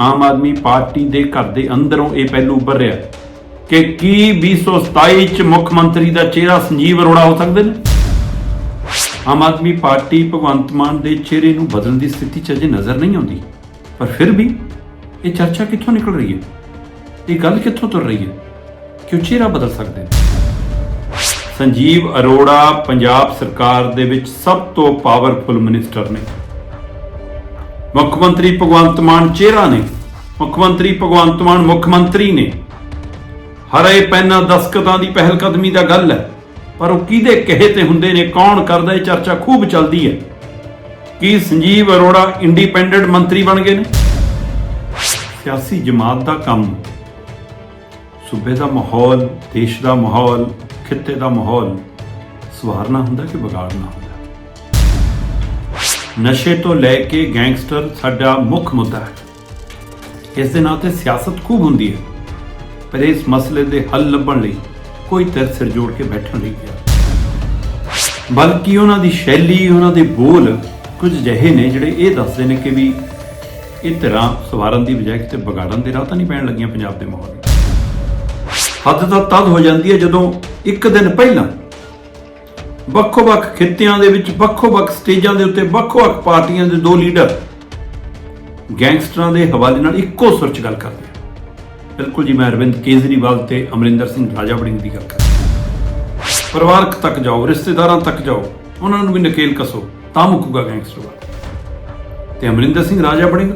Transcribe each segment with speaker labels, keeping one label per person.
Speaker 1: ਆਮ Aadmi party ਦੇ ਘਰ ਦੇ ਅੰਦਰੋਂ ਇਹ ਪਹਿਲੂ ਉੱਭਰ ਰਿਹਾ ਕਿ ਕੀ 2027 ਚ ਮੁੱਖ ਮੰਤਰੀ ਦਾ ਚਿਹਰਾ ਸੰਜੀਵ ਅਰੋੜਾ ਹੋ ਸਕਦੇ ਨੇ? ਆਮ ਆਦਮੀ ਪਾਰਟੀ ਭਗਵੰਤ ਮਾਨ ਦੇ ਚਿਹਰੇ ਨੂੰ ਬਦਲਣ ਦੀ ਸਥਿਤੀ ਚ ਅਜੇ ਨਜ਼ਰ ਨਹੀਂ ਆਉਂਦੀ। ਪਰ ਫਿਰ ਵੀ ਇਹ ਚਰਚਾ ਕਿੱਥੋਂ ਨਿਕਲ ਰਹੀ ਹੈ? ਇਹ ਗੱਲ ਕਿੱਥੋਂ ਤੁਰ ਰਹੀ ਹੈ? ਕਿ ਉਹ ਚਿਹਰਾ ਬਦਲ ਸਕਦੇ ਨੇ? ਸੰਜੀਵ ਅਰੋੜਾ ਪੰਜਾਬ ਸਰਕਾਰ ਦੇ ਵਿੱਚ ਸਭ ਤੋਂ ਪਾਵਰਫੁਲ ਮਿਨਿਸਟਰ ਨੇ। ਮੁੱਖ ਮੰਤਰੀ ਭਗਵੰਤ ਮਾਨ ਚਿਹਰਾ ਨੇ। ਮੁੱਖ ਮੰਤਰੀ ਭਗਵੰਤ ਮਾਨ ਮੁੱਖ ਮੰਤਰੀ ਨੇ। ਹਰੇ ਪੈਨਾ ਦਸਕਤਾਂ ਦੀ ਪਹਿਲ ਕਦਮੀ ਦਾ ਗੱਲ ਹੈ। ਪਰ ਉਹ ਕਿਹਦੇ ਕਹੇ ਤੇ ਹੁੰਦੇ ਨੇ, ਕੌਣ ਕਰਦਾ, ਇਹ ਚਰਚਾ ਖੂਬ ਚੱਲਦੀ ਹੈ। ਕੀ ਸੰਜੀਵ ਅਰੋੜਾ ਇੰਡੀਪੈਂਡੈਂਟ ਮੰਤਰੀ ਬਣ ਗਏ ਨੇ? ਸਿਆਸੀ ਜਮਾਤ ਦਾ ਕੰਮ। ਸੂਬੇ ਦਾ ਮਾਹੌਲ, ਦੇਸ਼ ਦਾ ਮਾਹੌਲ, ਖਿੱਤੇ ਦਾ ਮਾਹੌਲ। ਸਵਾਰਨਾ ਹੁੰਦਾ ਕਿ ਵਿਗਾੜਨਾ ਹੁੰਦਾ? ਨਸ਼ੇ ਤੋਂ ਲੈ ਕੇ ਗੈਂਗਸਟਰ ਸਾਡਾ ਮੁੱਖ ਮੁੱਦਾ ਹੈ। ਇਸ ਦੇ ਨਾਂ ਤੇ ਸਿਆਸਤ ਖੂਬ ਹੁੰਦੀ ਹੈ, ਪਰ ਇਸ ਮਸਲੇ ਦੇ ਹੱਲ ਲੱਭਣ ਲਈ ਕੋਈ ਤਰ ਸਿਰ ਜੋੜ ਕੇ ਬੈਠਣ ਨਹੀਂ। ਗਿਆ ਬਲਕਿ ਉਹਨਾਂ ਦੀ ਸ਼ੈਲੀ, ਉਹਨਾਂ ਦੇ ਬੋਲ ਕੁਝ ਅਜਿਹੇ ਨੇ ਜਿਹੜੇ ਇਹ ਦੱਸਦੇ ਨੇ ਕਿ ਵੀ ਇਹ ਤਰ੍ਹਾਂ ਸਵਾਰਨ ਦੀ ਬਜਾਏ ਕਿਤੇ ਵਿਗਾੜਨ ਦੇ ਰਾਹ ਤਾਂ ਨਹੀਂ ਪੈਣ ਲੱਗੀਆਂ ਪੰਜਾਬ ਦੇ ਮਾਹੌਲ ਹੱਦ ਤਾਂ ਤਦ ਹੋ ਜਾਂਦੀ ਹੈ ਜਦੋਂ ਇੱਕ ਦਿਨ ਪਹਿਲਾਂ ਵੱਖੋ-ਵੱਖ ਖਿੱਤਿਆਂ ਦੇ ਵਿੱਚ, ਵੱਖੋ-ਵੱਖ ਸਟੇਜਾਂ ਦੇ ਉੱਤੇ, ਵੱਖੋ-ਵੱਖ ਪਾਰਟੀਆਂ ਦੇ ਦੋ ਲੀਡਰ ਗੈਂਗਸਟਰਾਂ ਦੇ ਹਵਾਲੇ ਨਾਲ ਇੱਕੋ ਸੁਰ 'ਚ ਗੱਲ ਕਰਦੇ ਆ। ਬਿਲਕੁਲ ਜੀ, ਮੈਂ ਅਰਵਿੰਦ ਕੇਜਰੀਵਾਲ ਤੇ ਅਮਰਿੰਦਰ ਸਿੰਘ ਰਾਜਾ ਵੜਿੰਗ ਦੀ ਗੱਲ ਕਰ ਪਰਿਵਾਰਕ ਤੱਕ ਜਾਓ, ਰਿਸ਼ਤੇਦਾਰਾਂ ਤੱਕ ਜਾਓ, ਉਹਨਾਂ ਨੂੰ ਵੀ ਨਕੇਲ ਕਸੋ, ਤਾਂ ਮੁੱਕੂਗਾ ਗੈਂਗਸਟਰਵਾਦ ਤੇ ਅਮਰਿੰਦਰ ਸਿੰਘ ਰਾਜਾ ਵੜਿੰਗ,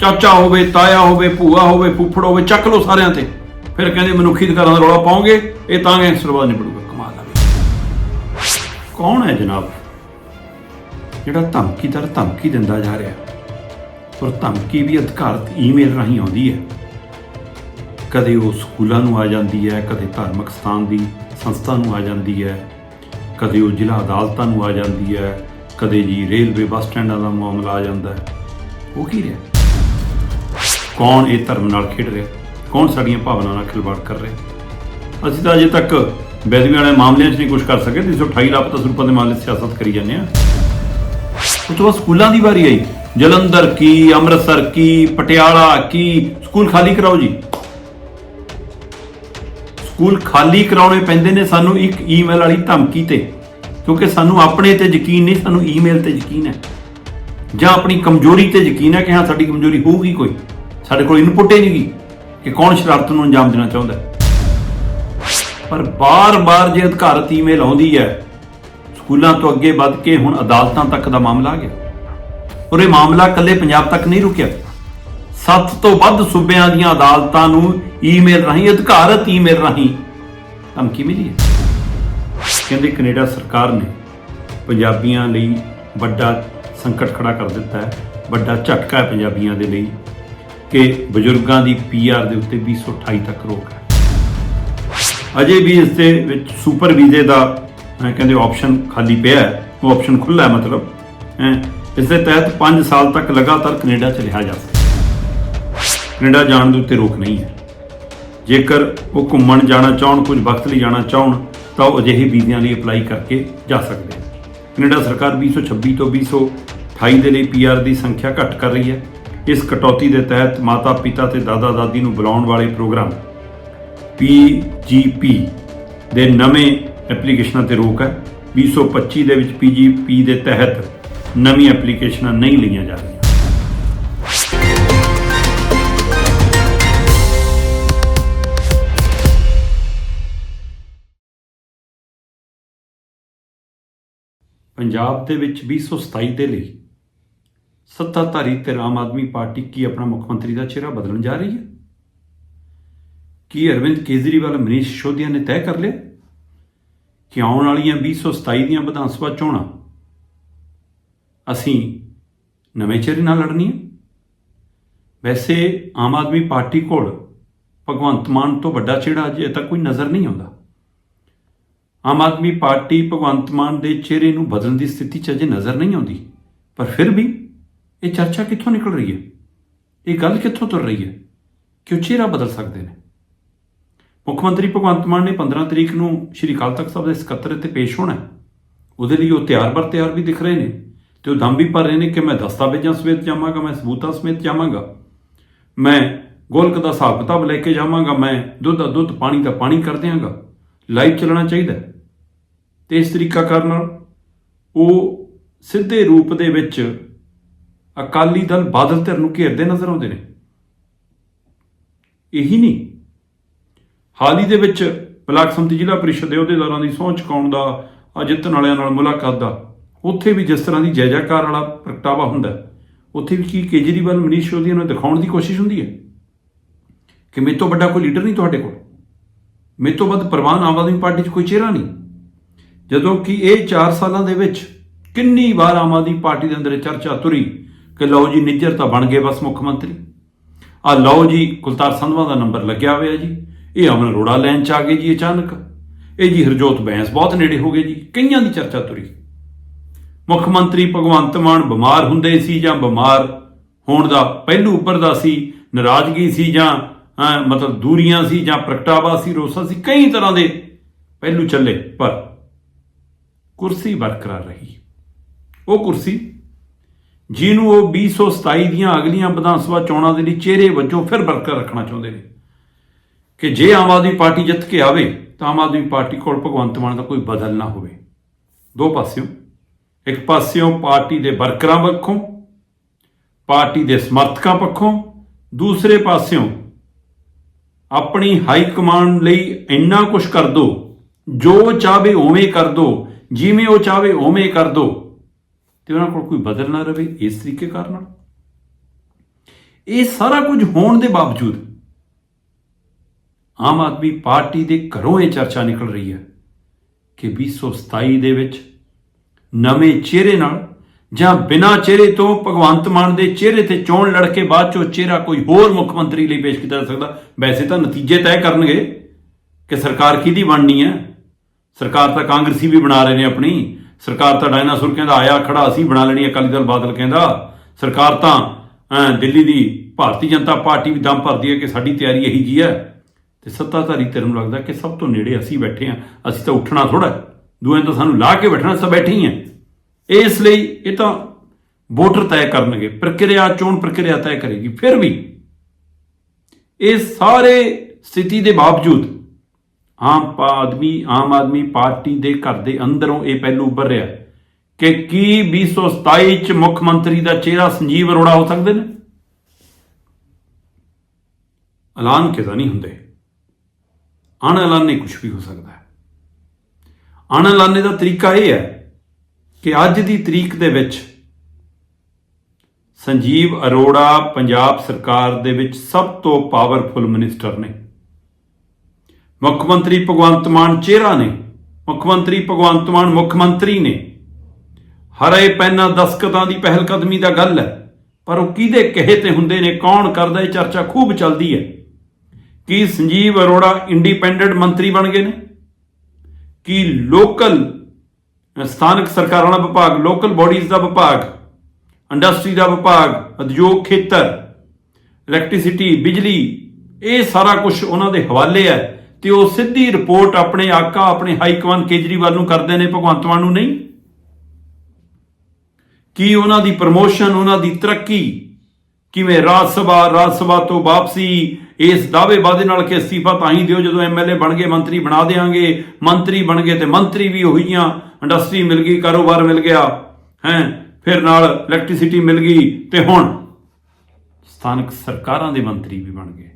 Speaker 1: ਚਾਚਾ ਹੋਵੇ, ਤਾਇਆ ਹੋਵੇ, ਭੂਆ ਹੋਵੇ, ਫੁੱਫੜ ਹੋਵੇ, ਚੱਕ ਲਓ ਸਾਰਿਆਂ ਤੇ। ਫਿਰ ਕਹਿੰਦੇ, ਮਨੁੱਖੀ ਅਧਿਕਾਰਾਂ ਦਾ ਰੌਲਾ ਪਾਉਂਗੇ ਇਹ ਤਾਂ ਗੈਂਗਸਟਰਵਾਦ ਨਿਬੜੂਗਾ। ਕਮਾਲ ਕੌਣ ਹੈ ਜਨਾਬ? ਜਿਹੜਾ ਧਮਕੀਦਾਰ ਧਮਕੀ ਦਿੰਦਾ ਜਾ ਰਿਹਾ। ਔਰ ਧਮਕੀ ਵੀ ਅਧਿਕਾਰਤ ਈਮੇਲ ਰਾਹੀਂ ਆਉਂਦੀ ਹੈ। ਕਦੇ ਉਹ ਸਕੂਲਾਂ ਨੂੰ ਆ ਜਾਂਦੀ ਹੈ, ਕਦੇ ਧਾਰਮਿਕ ਸਥਾਨ ਦੀ ਸੰਸਥਾ ਨੂੰ ਆ ਜਾਂਦੀ ਹੈ, ਕਦੇ ਉਹ ਜ਼ਿਲ੍ਹਾ ਅਦਾਲਤਾਂ ਨੂੰ ਆ ਜਾਂਦੀ ਹੈ, ਕਦੇ ਜੀ ਰੇਲਵੇ ਬੱਸ ਸਟੈਂਡਾਂ ਦਾ ਮਾਮਲਾ ਆ ਜਾਂਦਾ ਹੈ। ਉਹ ਕੀ ਰਿਹਾ? ਕੌਣ ਇਹ ਧਰਮ ਨਾਲ ਖੇਡ ਰਿਹਾ? ਕੌਣ ਸਾਡੀਆਂ ਭਾਵਨਾਵਾਂ ਨਾਲ ਖਿਲਵਾੜ ਕਰ ਰਿਹਾ? ਅਸੀਂ ਤਾਂ ਅਜੇ ਤੱਕ ਬੇਦਵੀ ਵਾਲੇ ਮਾਮਲਿਆਂ 'ਚ ਨਹੀਂ ਕੁਝ ਕਰ ਸਕੇ 328 ਲਾਪਤਾ ਸਰੂਪਾਂ ਦੇ ਮਾਮਲੇ 'ਚ ਸਿਆਸਤ ਕਰੀ ਜਾਂਦੇ ਆ। ਉਸ ਤੋਂ ਬਾਅਦ ਸਕੂਲਾਂ ਦੀ ਵਾਰੀ ਆਈ। ਜਲੰਧਰ ਕੀ, ਅੰਮ੍ਰਿਤਸਰ ਕੀ, ਪਟਿਆਲਾ ਕੀ, ਸਕੂਲ ਖਾਲੀ ਕਰਾਓ ਜੀ। ਸਕੂਲ ਖਾਲੀ ਕਰਾਉਣੇ ਪੈਂਦੇ ਨੇ ਸਾਨੂੰ ਇੱਕ ਈਮੇਲ ਵਾਲੀ ਧਮਕੀ ਤੇ, ਕਿਉਂਕਿ ਸਾਨੂੰ ਆਪਣੇ ਤੇ ਯਕੀਨ ਨਹੀਂ, ਸਾਨੂੰ ਈਮੇਲ ਤੇ ਯਕੀਨ ਹੈ। ਜਾਂ ਆਪਣੀ ਕਮਜ਼ੋਰੀ ਤੇ ਯਕੀਨ ਹੈ ਕਿ ਹਾਂ, ਸਾਡੀ ਕਮਜ਼ੋਰੀ ਹੋਊਗੀ ਕੋਈ। ਸਾਡੇ ਕੋਲ ਇਨਪੁਟ ਹੀ ਨਹੀਂਗੀ ਕਿ ਕੌਣ ਸ਼ਰਾਰਤ ਨੂੰ ਅੰਜਾਮ ਦੇਣਾ ਚਾਹੁੰਦਾ ਹੈ। ਪਰ ਬਾਰ-ਬਾਰ ਜੇ ਅਧਿਕਾਰਤ ਈਮੇਲ ਆਉਂਦੀ ਹੈ, ਸਕੂਲਾਂ ਤੋਂ ਅੱਗੇ ਵੱਧ ਕੇ ਹੁਣ ਅਦਾਲਤਾਂ ਤੱਕ ਦਾ ਮਾਮਲਾ ਆ ਗਿਆ। ਔਰ ਇਹ ਮਾਮਲਾ ਇਕੱਲੇ ਪੰਜਾਬ ਤੱਕ ਨਹੀਂ ਰੁਕਿਆ। ਸੱਤ ਤੋਂ ਵੱਧ ਸੂਬਿਆਂ ਦੀਆਂ ਅਦਾਲਤਾਂ ਨੂੰ ਈਮੇਲ ਰਾਹੀਂ ਅਧਿਕਾਰਤ ਈਮੇਲ ਰਾਹੀਂ ਧਮਕੀ ਮਿਲੀ ਹੈ। ਕਹਿੰਦੇ ਕੈਨੇਡਾ ਸਰਕਾਰ ਨੇ ਪੰਜਾਬੀਆਂ ਲਈ ਵੱਡਾ ਸੰਕਟ ਖੜਾ ਕਰ ਦਿੱਤਾ ਹੈ। ਵੱਡਾ ਝਟਕਾ ਹੈ ਪੰਜਾਬੀਆਂ ਦੇ ਲਈ ਕਿ ਬਜ਼ੁਰਗਾਂ ਦੀ ਪੀਆਰ ਦੇ ਉੱਤੇ 2028 ਤੱਕ ਰੋਕ ਹੈ। ਅਜੇ ਵੀ ਇਸ ਦੇ ਵਿੱਚ ਸੁਪਰ ਵੀਜ਼ੇ ਦਾ ਕਹਿੰਦੇ ਆਪਸ਼ਨ ਖਾਲੀ ਪਿਆ ਹੈ। ਉਹ ਆਪਸ਼ਨ ਖੁੱਲਾ ਹੈ ਮਤਲਬ, ਹੈਂ। ਇਸ ਦੇ ਤਹਿਤ 5 ਸਾਲ ਤੱਕ ਲਗਾਤਾਰ ਕੈਨੇਡਾ ਚ ਰਿਹਾ ਜਾ ਸਕਦਾ ਕੈਨੇਡਾ ਜਾਣ ਦੇ ਉੱਤੇ ਰੋਕ ਨਹੀਂ ਹੈ। ਜੇਕਰ ਉਹ ਘੁੰਮਣ ਜਾਣਾ ਚਾਹਣ, ਕੁਝ ਵਕਤ ਲਈ ਜਾਣਾ ਚਾਹਣ, ਤਾਂ ਉਹ ਅਜਿਹੇ ਵੀਜ਼ਿਆਂ ਲਈ ਅਪਲਾਈ ਕਰਕੇ ਜਾ ਸਕਦੇ ਹਨ ਕੈਨੇਡਾ ਸਰਕਾਰ 2026 ਤੋਂ 2028 ਦੇ ਲਈ ਪੀਆਰ ਦੀ ਸੰਖਿਆ ਘੱਟ ਕਰ ਰਹੀ ਹੈ। ਇਸ ਕਟੌਤੀ ਦੇ ਤਹਿਤ ਮਾਤਾ ਪਿਤਾ ਤੇ ਦਾਦਾ ਦਾਦੀ ਨੂੰ ਬੁਲਾਉਣ ਵਾਲੇ ਪ੍ਰੋਗਰਾਮ PGP ਦੇ ਨਵੇਂ ਐਪਲੀਕੇਸ਼ਨਾਂ ਤੇ ਰੋਕ ਹੈ। 2025 ਦੇ ਵਿੱਚ PGP ਦੇ ਤਹਿਤ ਨਵੀਂ ਐਪਲੀਕੇਸ਼ਨਾਂ ਨਹੀਂ ਲਈਆਂ ਜਾ ਰਹੀਆਂ। ਪੰਜਾਬ ਦੇ ਵਿੱਚ 2027 ਦੇ ਲਈ ਸੱਤਾਧਾਰੀ ਤੇ ਆਮ ਆਦਮੀ ਪਾਰਟੀ ਕੀ ਆਪਣਾ ਮੁੱਖ ਮੰਤਰੀ ਦਾ ਚਿਹਰਾ ਬਦਲਣ ਜਾ ਰਹੀ ਹੈ? ਕੀ ਅਰਵਿੰਦ ਕੇਜਰੀਵਾਲ, ਮਨੀਸ਼ ਸਿਸੋਦੀਆ ਨੇ ਤੈਅ ਕਰ ਲਿਆ ਕਿ ਆਉਣ ਵਾਲੀਆਂ 2027 ਦੀਆਂ ਵਿਧਾਨ ਸਭਾ ਚੋਣਾਂ ਅਸੀਂ ਨਵੇਂ ਚਿਹਰੇ ਨਾਲ ਲੜਨੀਆਂ? ਵੈਸੇ ਆਮ ਆਦਮੀ ਪਾਰਟੀ ਕੋਲ ਭਗਵੰਤ ਮਾਨ ਤੋਂ ਵੱਡਾ ਚਿਹਰਾ ਅਜੇ ਤੱਕ ਕੋਈ ਨਜ਼ਰ ਨਹੀਂ ਆਉਂਦਾ। ਆਮ ਆਦਮੀ ਪਾਰਟੀ ਭਗਵੰਤ ਮਾਨ ਦੇ ਚਿਹਰੇ ਨੂੰ ਬਦਲਣ ਦੀ ਸਥਿਤੀ 'ਚ ਅਜੇ ਨਜ਼ਰ ਨਹੀਂ ਆਉਂਦੀ। ਪਰ ਫਿਰ ਵੀ ਇਹ ਚਰਚਾ ਕਿੱਥੋਂ ਨਿਕਲ ਰਹੀ ਹੈ? ਇਹ ਗੱਲ ਕਿੱਥੋਂ ਤੁਰ ਰਹੀ ਹੈ ਕਿ ਉਹ ਚਿਹਰਾ ਬਦਲ ਸਕਦੇ ਨੇ? ਮੁੱਖ ਮੰਤਰੀ ਭਗਵੰਤ ਮਾਨ ਨੇ 15 ਤਰੀਕ ਨੂੰ ਸ਼੍ਰੀ ਅਕਾਲ ਤਖਤ ਸਾਹਿਬ ਦੇ ਸਕੱਤਰ ਤੇ ਪੇਸ਼ ਹੋਣਾ ਉਹਦੇ ਲਈ ਉਹ ਤਿਆਰ ਬਰ ਤਿਆਰ ਵੀ ਦਿਖ ਰਹੇ ਨੇ ਤੇ ਉਹ ਦਮ ਵੀ ਭਰ ਰਹੇ ਨੇ ਕਿ ਮੈਂ ਦਸਤਾਵੇਜ਼ਾਂ ਸਮੇਤ ਜਾਵਾਂਗਾ, ਮੈਂ ਸਬੂਤਾਂ ਸਮੇਤ ਜਾਵਾਂਗਾ। ਮੈਂ ਗੋਲਕ ਦਾ ਹਿਸਾਬ ਕਿਤਾਬ ਲੈ ਕੇ ਜਾਵਾਂਗਾ, ਮੈਂ ਦੁੱਧ ਦਾ ਦੁੱਧ, ਪਾਣੀ ਦਾ ਪਾਣੀ ਕਰ ਦਿਆਂਗਾ। ਲਾਈਵ ਚੱਲਣਾ ਚਾਹੀਦਾ ਹੈ। ਤੇ ਇਸ ਤਰੀਕਾ ਕਰਨ ਨਾਲ ਉਹ ਸਿੱਧੇ ਰੂਪ ਦੇ ਵਿੱਚ ਅਕਾਲੀ ਦਲ ਬਾਦਲ ਧਿਰ ਨੂੰ ਘੇਰਦੇ ਨਜ਼ਰ ਆਉਂਦੇ ਨੇ। ਇਹੀ ਨਹੀਂ ਹਾਲ ਹੀ ਦੇ ਵਿੱਚ ਬਲਾਕ ਸੰਮਤੀ ਜ਼ਿਲ੍ਹਾ ਪਰਿਸ਼ਦ ਦੇ ਅਹੁਦੇਦਾਰਾਂ ਦੀ ਸਹੁੰ ਚੁਕਾਉਣ ਦਾ ਜਿੱਤਣ ਵਾਲਿਆਂ ਨਾਲ ਮੁਲਾਕਾਤ ਦਾ ਉੱਥੇ ਵੀ ਜਿਸ ਤਰ੍ਹਾਂ ਦੀ ਜੈ ਜੈਕਾਰ ਵਾਲਾ ਪ੍ਰਗਟਾਵਾ ਹੁੰਦਾ ਉੱਥੇ ਵੀ ਕੀ ਕੇਜਰੀਵਾਲ, ਮਨੀਸ਼ ਸਿਸੋਦੀਆ ਨੂੰ ਦਿਖਾਉਣ ਦੀ ਕੋਸ਼ਿਸ਼ ਹੁੰਦੀ ਹੈ? ਕਿ ਮੇਰੇ ਤੋਂ ਵੱਡਾ ਕੋਈ ਲੀਡਰ ਨਹੀਂ ਤੁਹਾਡੇ ਕੋਲ? ਮੇਰੇ ਤੋਂ ਵੱਧ ਪ੍ਰਵਾਨ ਆਮ ਆਦਮੀ ਪਾਰਟੀ 'ਚ ਕੋਈ ਚਿਹਰਾ ਨਹੀਂ। ਜਦੋਂ ਕਿ ਇਹ 4 ਸਾਲਾਂ ਦੇ ਵਿੱਚ ਕਿੰਨੀ ਵਾਰ ਆਮ ਆਦਮੀ ਪਾਰਟੀ ਦੇ ਅੰਦਰ ਇਹ ਚਰਚਾ ਤੁਰੀ ਕਿ ਲਓ ਜੀ ਨਿੱਜਰ ਤਾਂ ਬਣ ਗਏ ਬਸ ਮੁੱਖ ਮੰਤਰੀ। ਆ ਲਓ ਜੀ, ਕੁਲਤਾਰ ਸੰਧਵਾ ਦਾ ਨੰਬਰ ਲੱਗਿਆ ਹੋਇਆ ਜੀ। ਇਹ ਅਮਨ ਅਰੋੜਾ ਲੈਣ ਚ ਆ ਗਏ ਜੀ ਅਚਾਨਕ। ਇਹ ਜੀ ਹਰਜੋਤ ਬੈਂਸ ਬਹੁਤ ਨੇੜੇ ਹੋ ਗਏ ਜੀ। ਕਈਆਂ ਦੀ ਚਰਚਾ ਤੁਰੀ। ਮੁੱਖ ਮੰਤਰੀ ਭਗਵੰਤ ਮਾਨ ਬਿਮਾਰ ਹੁੰਦੇ ਸੀ ਜਾਂ ਬਿਮਾਰ ਹੋਣ ਦਾ ਪਹਿਲੂ ਉੱਪਰਦਾ ਸੀ, ਨਾਰਾਜ਼ਗੀ ਸੀ ਜਾਂ ਮਤਲਬ ਦੂਰੀਆਂ ਸੀ ਜਾਂ ਪ੍ਰਗਟਾਵਾ ਸੀ, ਰੋਸਾ ਸੀ, ਕਈ ਤਰ੍ਹਾਂ ਦੇ ਪਹਿਲੂ ਚੱਲੇ, ਪਰ ਕੁਰਸੀ ਬਰਕਰਾਰ ਰਹੀ। ਉਹ ਕੁਰਸੀ ਜਿਹਨੂੰ ਉਹ 2027 ਦੀਆਂ ਅਗਲੀਆਂ ਵਿਧਾਨ ਸਭਾ ਚੋਣਾਂ ਦੇ ਲਈ ਚਿਹਰੇ ਵਜੋਂ ਫਿਰ ਬਰਕਰਾਰ ਰੱਖਣਾ ਚਾਹੁੰਦੇ ਨੇ। ਕਿ ਜੇ ਆਮ ਆਦਮੀ ਪਾਰਟੀ ਜਿੱਤ ਕੇ ਆਵੇ, ਤਾਂ ਆਮ ਆਦਮੀ ਪਾਰਟੀ ਕੋਲ ਭਗਵੰਤ ਮਾਨ ਦਾ ਕੋਈ ਬਦਲ ਨਾ ਹੋਵੇ। ਦੋ ਪਾਸਿਓਂ। ਇੱਕ ਪਾਸਿਓਂ ਪਾਰਟੀ ਦੇ ਵਰਕਰਾਂ ਪੱਖੋਂ ਪਾਰਟੀ ਦੇ ਸਮਰਥਕਾਂ ਪੱਖੋਂ, ਦੂਸਰੇ ਪਾਸਿਓਂ ਆਪਣੀ ਹਾਈ ਕਮਾਂਡ ਲਈ ਇੰਨਾ ਕੁਝ ਕਰ ਦੋ, ਜੋ ਚਾਹਵੇ ਉਵੇਂ ਕਰ ਦੋ, ਜਿਵੇਂ ਉਹ ਚਾਹਵੇ ਉਵੇਂ ਕਰ ਦੋ, ਤੇ ਉਹਨਾਂ ਕੋਲ ਕੋਈ ਬਦਲ ਨਾ ਰਵੇ ਇਸ ਤਰੀਕੇ ਕਾਰਨ। ਇਹ ਸਾਰਾ ਕੁਝ ਹੋਣ ਦੇ ਬਾਵਜੂਦ ਆਮ ਆਦਮੀ ਪਾਰਟੀ ਦੇ ਘਰੋਂ ਇਹ ਚਰਚਾ ਨਿਕਲ ਰਹੀ ਹੈ ਕਿ 2027 ਦੇ ਵਿੱਚ ਨਵੇਂ ਚਿਹਰੇ ਨਾਲ ਜਾਂ ਬਿਨਾਂ ਚਿਹਰੇ ਤੋਂ ਭਗਵੰਤ ਮਾਨ ਦੇ ਚਿਹਰੇ ਤੇ ਚੋਣ ਲੜ ਕੇ ਬਾਅਦ ਚੋਂ ਚਿਹਰਾ ਕੋਈ ਹੋਰ ਮੁੱਖ ਮੰਤਰੀ ਲਈ ਪੇਸ਼ ਕੀਤਾ ਜਾ ਸਕਦਾ, ਵੈਸੇ ਤਾਂ ਨਤੀਜੇ ਤੈਅ ਕਰਨਗੇ ਕਿ ਸਰਕਾਰ ਕਿਹਦੀ ਬਣਨੀ ਹੈ। ਸਰਕਾਰ ਤਾਂ ਕਾਂਗਰਸੀ ਵੀ ਬਣਾ ਰਹੇ ਨੇ ਆਪਣੀ। ਸਰਕਾਰ ਤਾਂ ਡਾਇਨਾਸੌਰ ਕਹਿੰਦਾ, ਆਇਆ ਖੜਾ, ਅਸੀਂ ਬਣਾ ਲੈਣੀ ਅਕਾਲੀ ਦਲ ਬਾਦਲ ਕਹਿੰਦਾ, ਸਰਕਾਰ ਤਾਂ ਦਿੱਲੀ ਦੀ ਭਾਰਤੀ ਜਨਤਾ ਪਾਰਟੀ ਵੀ ਦਮ ਭਰਦੀ ਹੈ ਕਿ ਸਾਡੀ ਤਿਆਰੀ ਇਹੀ ਜੀ ਹੈ। ਤੇ ਸੱਤਾਧਾਰੀ ਧਿਰ ਨੂੰ ਲੱਗਦਾ ਕਿ ਸਭ ਤੋਂ ਨੇੜੇ ਅਸੀਂ ਬੈਠੇ ਹਾਂ, ਅਸੀਂ ਤਾਂ ਉੱਠਣਾ ਥੋੜਾ ਦੂਏ ਤਾਂ ਸਾਨੂੰ ਲਾ ਕੇ ਬੈਠਣਾ ਸਭ ਬੈਠੇ ਹੀ ਹਾਂ। ਇਸ ਲਈ ਇਹ ਤਾਂ ਵੋਟਰ ਤੈਅ ਕਰਨਗੇ, ਪ੍ਰਕਿਰਿਆ, ਚੋਣ ਪ੍ਰਕਿਰਿਆ ਤੈਅ ਕਰੇਗੀ, ਫਿਰ ਵੀ ਇਹ ਸਾਰੇ ਸਥਿਤੀ ਦੇ ਬਾਵਜੂਦ ਆਮ ਆਦਮੀ ਆਮ ਆਦਮੀ ਪਾਰਟੀ ਦੇ ਘਰ ਦੇ ਅੰਦਰੋਂ ਇਹ ਪਹਿਲੂ ਉੱਭਰ ਰਿਹਾ ਕਿ ਕੀ 2027 ਚ ਮੁੱਖ ਮੰਤਰੀ ਦਾ ਚਿਹਰਾ ਸੰਜੀਵ ਅਰੋੜਾ ਹੋ ਸਕਦੇ ਨੇ? ਐਲਾਨ ਕਿਦਾਂ ਨਹੀਂ ਹੁੰਦੇ। ਅਣਐਲਾਨੇ ਕੁਝ ਵੀ ਹੋ ਸਕਦਾ ਹੈ। ਅਣਐਲਾਨੇ ਦਾ ਤਰੀਕਾ ਇਹ ਹੈ ਕਿ ਅੱਜ ਦੀ ਤਰੀਕ ਦੇ ਵਿੱਚ ਸੰਜੀਵ ਅਰੋੜਾ ਪੰਜਾਬ ਸਰਕਾਰ ਦੇ ਵਿੱਚ ਸਭ ਤੋਂ ਪਾਵਰਫੁਲ ਮਿਨਿਸਟਰ ਨੇ। ਮੁੱਖ ਮੰਤਰੀ ਭਗਵੰਤ ਮਾਨ ਚਿਹਰਾ ਨੇ। ਮੁੱਖ ਮੰਤਰੀ ਭਗਵੰਤ ਮਾਨ ਮੁੱਖ ਮੰਤਰੀ ਨੇ। ਹਰੇ ਪੈਨਾ ਦਸਕਤਾਂ ਦੀ ਪਹਿਲ ਕਦਮੀ ਦਾ ਗੱਲ ਹੈ। ਪਰ ਉਹ ਕਿਹਦੇ ਕਹੇ ਤੇ ਹੁੰਦੇ ਨੇ, ਕੌਣ ਕਰਦਾ, ਇਹ ਚਰਚਾ ਖੂਬ ਚੱਲਦੀ ਹੈ। ਕੀ ਸੰਜੀਵ ਅਰੋੜਾ ਇੰਡੀਪੈਂਡੈਂਟ ਮੰਤਰੀ ਬਣ ਗਏ ਨੇ? ਕੀ ਲੋਕਲ ਸਥਾਨਕ ਸਰਕਾਰਾਂ ਦਾ ਵਿਭਾਗ ਲੋਕਲ ਬਾਡੀਜ਼ ਦਾ ਵਿਭਾਗ ਇੰਡਸਟਰੀ ਦਾ ਵਿਭਾਗ, ਉਦਯੋਗ ਖੇਤਰ ਇਲੈਕਟ੍ਰਿਸਿਟੀ ਬਿਜਲੀ, ਇਹ ਸਾਰਾ ਕੁਝ ਉਹਨਾਂ ਦੇ ਹਵਾਲੇ ਹੈ ਤੇ ਉਹ ਸਿੱਧੀ ਰਿਪੋਰਟ ਆਪਣੇ ਆਕਾ, ਆਪਣੇ ਹਾਈ ਕਮਾਂਡ ਕੇਜਰੀਵਾਲ ਨੂੰ ਕਰਦੇ ਨੇ, ਭਗਵੰਤ ਮਾਨ ਨੂੰ ਨਹੀਂ। ਕੀ ਉਹਨਾਂ ਦੀ ਪ੍ਰਮੋਸ਼ਨ ਉਹਨਾਂ ਦੀ ਤਰੱਕੀ ਕਿਵੇਂ ਰਾਜ ਸਭਾ ਰਾਜ ਸਭਾ ਤੋਂ ਵਾਪਸੀ ਇਸ ਦਾਅਵੇ ਵਾਦੇ ਨਾਲ ਕਿ ਅਸਤੀਫਾ ਤਾਂ ਹੀ ਦਿਓ ਜਦੋਂ ਐਮਐਲਏ ਬਣ ਗਏ, ਮੰਤਰੀ ਬਣਾ ਦੇਾਂਗੇ ਮੰਤਰੀ ਬਣ ਗਏ ਤੇ ਮੰਤਰੀ ਵੀ ਹੋਈਆਂ ਇੰਡਸਟਰੀ ਮਿਲ ਗਈ, ਕਾਰੋਬਾਰ ਮਿਲ ਗਿਆ। ਹੈ, ਫਿਰ ਨਾਲ ਇਲੈਕਟ੍ਰਿਸਿਟੀ ਮਿਲ ਗਈ ਤੇ ਹੁਣ ਸਥਾਨਕ ਸਰਕਾਰਾਂ ਦੇ ਮੰਤਰੀ ਵੀ ਬਣ ਗਏ।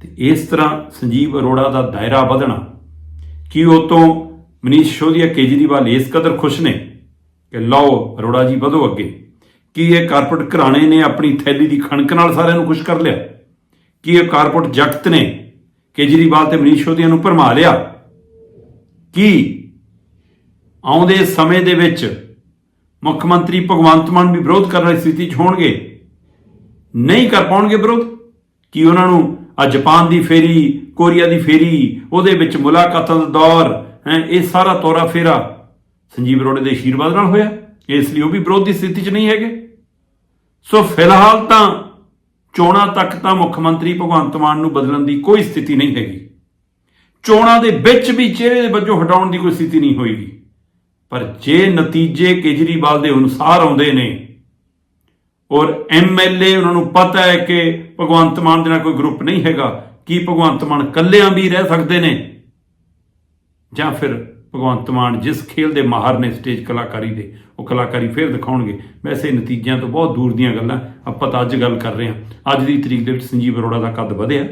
Speaker 1: ਤੇ ਇਸ ਤਰ੍ਹਾਂ ਸੰਜੀਵ ਅਰੋੜਾ ਦਾ ਦਾਇਰਾ ਵਧਣਾ ਕੀ ਉਹ ਤੋਂ ਮਨੀਸ਼ ਸਿਸੋਦੀਆ ਕੇਜਰੀਵਾਲ ਇਸ ਕਦਰ ਖੁਸ਼ ਨੇ ਕਿ ਲਓ ਅਰੋੜਾ ਜੀ ਵਧੋ ਅੱਗੇ। ਕੀ ਇਹ ਕਾਰਪੋਰੇਟ ਘਰਾਣੇ ਨੇ ਆਪਣੀ ਥੈਲੀ ਦੀ ਖਣਕ ਨਾਲ ਸਾਰਿਆਂ ਨੂੰ ਖੁਸ਼ ਕਰ ਲਿਆ? ਕੀ ਇਹ ਕਾਰਪੋਰੇਟ ਜਗਤ ਨੇ ਕੇਜਰੀਵਾਲ ਤੇ ਮਨੀਸ਼ ਸਿਸੋਦੀਆ ਨੂੰ ਭਰਮਾ ਲਿਆ? ਕੀ ਆਉਂਦੇ ਸਮੇਂ ਦੇ ਵਿੱਚ ਮੁੱਖ ਮੰਤਰੀ ਭਗਵੰਤ ਮਾਨ ਵੀ ਵਿਰੋਧ ਕਰਨ ਵਾਲੀ ਸਥਿਤੀ 'ਚ ਹੋਣਗੇ? ਨਹੀਂ ਕਰ ਪਾਉਣਗੇ ਵਿਰੋਧ? ਕੀ ਉਹਨਾਂ ਨੂੰ ਆ ਜਾਪਾਨ ਦੀ ਫੇਰੀ, ਕੋਰੀਆ ਦੀ ਫੇਰੀ, ਉਹਦੇ ਵਿੱਚ ਮੁਲਾਕਾਤਾਂ ਦਾ ਦੌਰ, ਹੈ, ਇਹ ਸਾਰਾ ਤੋਰਾ ਫੇਰਾ ਸੰਜੀਵ ਅਰੋੜੇ ਦੇ ਆਸ਼ੀਰਵਾਦ ਨਾਲ ਹੋਇਆ? ਇਸ ਲਈ ਉਹ ਵੀ ਵਿਰੋਧ ਦੀ ਸਥਿਤੀ 'ਚ ਨਹੀਂ ਹੈਗੇ। ਸੋ ਫਿਲਹਾਲ ਤਾਂ ਚੋਣਾਂ ਤੱਕ ਤਾਂ ਮੁੱਖ ਮੰਤਰੀ ਭਗਵੰਤ ਮਾਨ ਨੂੰ ਬਦਲਣ ਦੀ ਕੋਈ ਸਥਿਤੀ ਨਹੀਂ ਹੈਗੀ। ਚੋਣਾਂ ਦੇ ਵਿੱਚ ਵੀ ਚਿਹਰੇ ਦੇ ਵਜੋਂ ਹਟਾਉਣ ਦੀ ਕੋਈ ਸਥਿਤੀ ਨਹੀਂ ਹੋਏਗੀ। ਪਰ ਜੇ ਨਤੀਜੇ ਕੇਜਰੀਵਾਲ ਦੇ ਅਨੁਸਾਰ ਆਉਂਦੇ ਨੇ ਔਰ ਐਮਐਲਏ ਉਹਨਾਂ ਨੂੰ ਪਤਾ ਹੈ ਕਿ ਭਗਵੰਤ ਮਾਨ ਦੇ ਨਾਲ ਕੋਈ ਗਰੁੱਪ ਨਹੀਂ ਹੈਗਾ, ਕੀ ਭਗਵੰਤ ਮਾਨ ਕੱਲਿਆਂ ਵੀ ਰਹਿ ਸਕਦੇ ਨੇ ਜਾਂ ਫਿਰ ਭਗਵੰਤ ਮਾਨ ਜਿਸ ਖੇਲ ਦੇ ਮਾਹਰ ਨੇ ਸਟੇਜ ਕਲਾਕਾਰੀ ਦੇ, ਉਹ ਕਲਾਕਾਰੀ ਫੇਰ ਦਿਖਾਉਣਗੇ। ਵੈਸੇ ਨਤੀਜਿਆਂ ਤੋਂ ਬਹੁਤ ਦੂਰ ਦੀਆਂ ਗੱਲਾਂ ਆਪਾਂ ਤਾਂ ਅੱਜ ਗੱਲ ਕਰ ਰਹੇ ਹਾਂ। ਅੱਜ ਦੀ ਤਰੀਕ ਦੇ ਵਿੱਚ ਸੰਜੀਵ ਅਰੋੜਾ ਦਾ ਕੱਦ ਵਧਿਆ।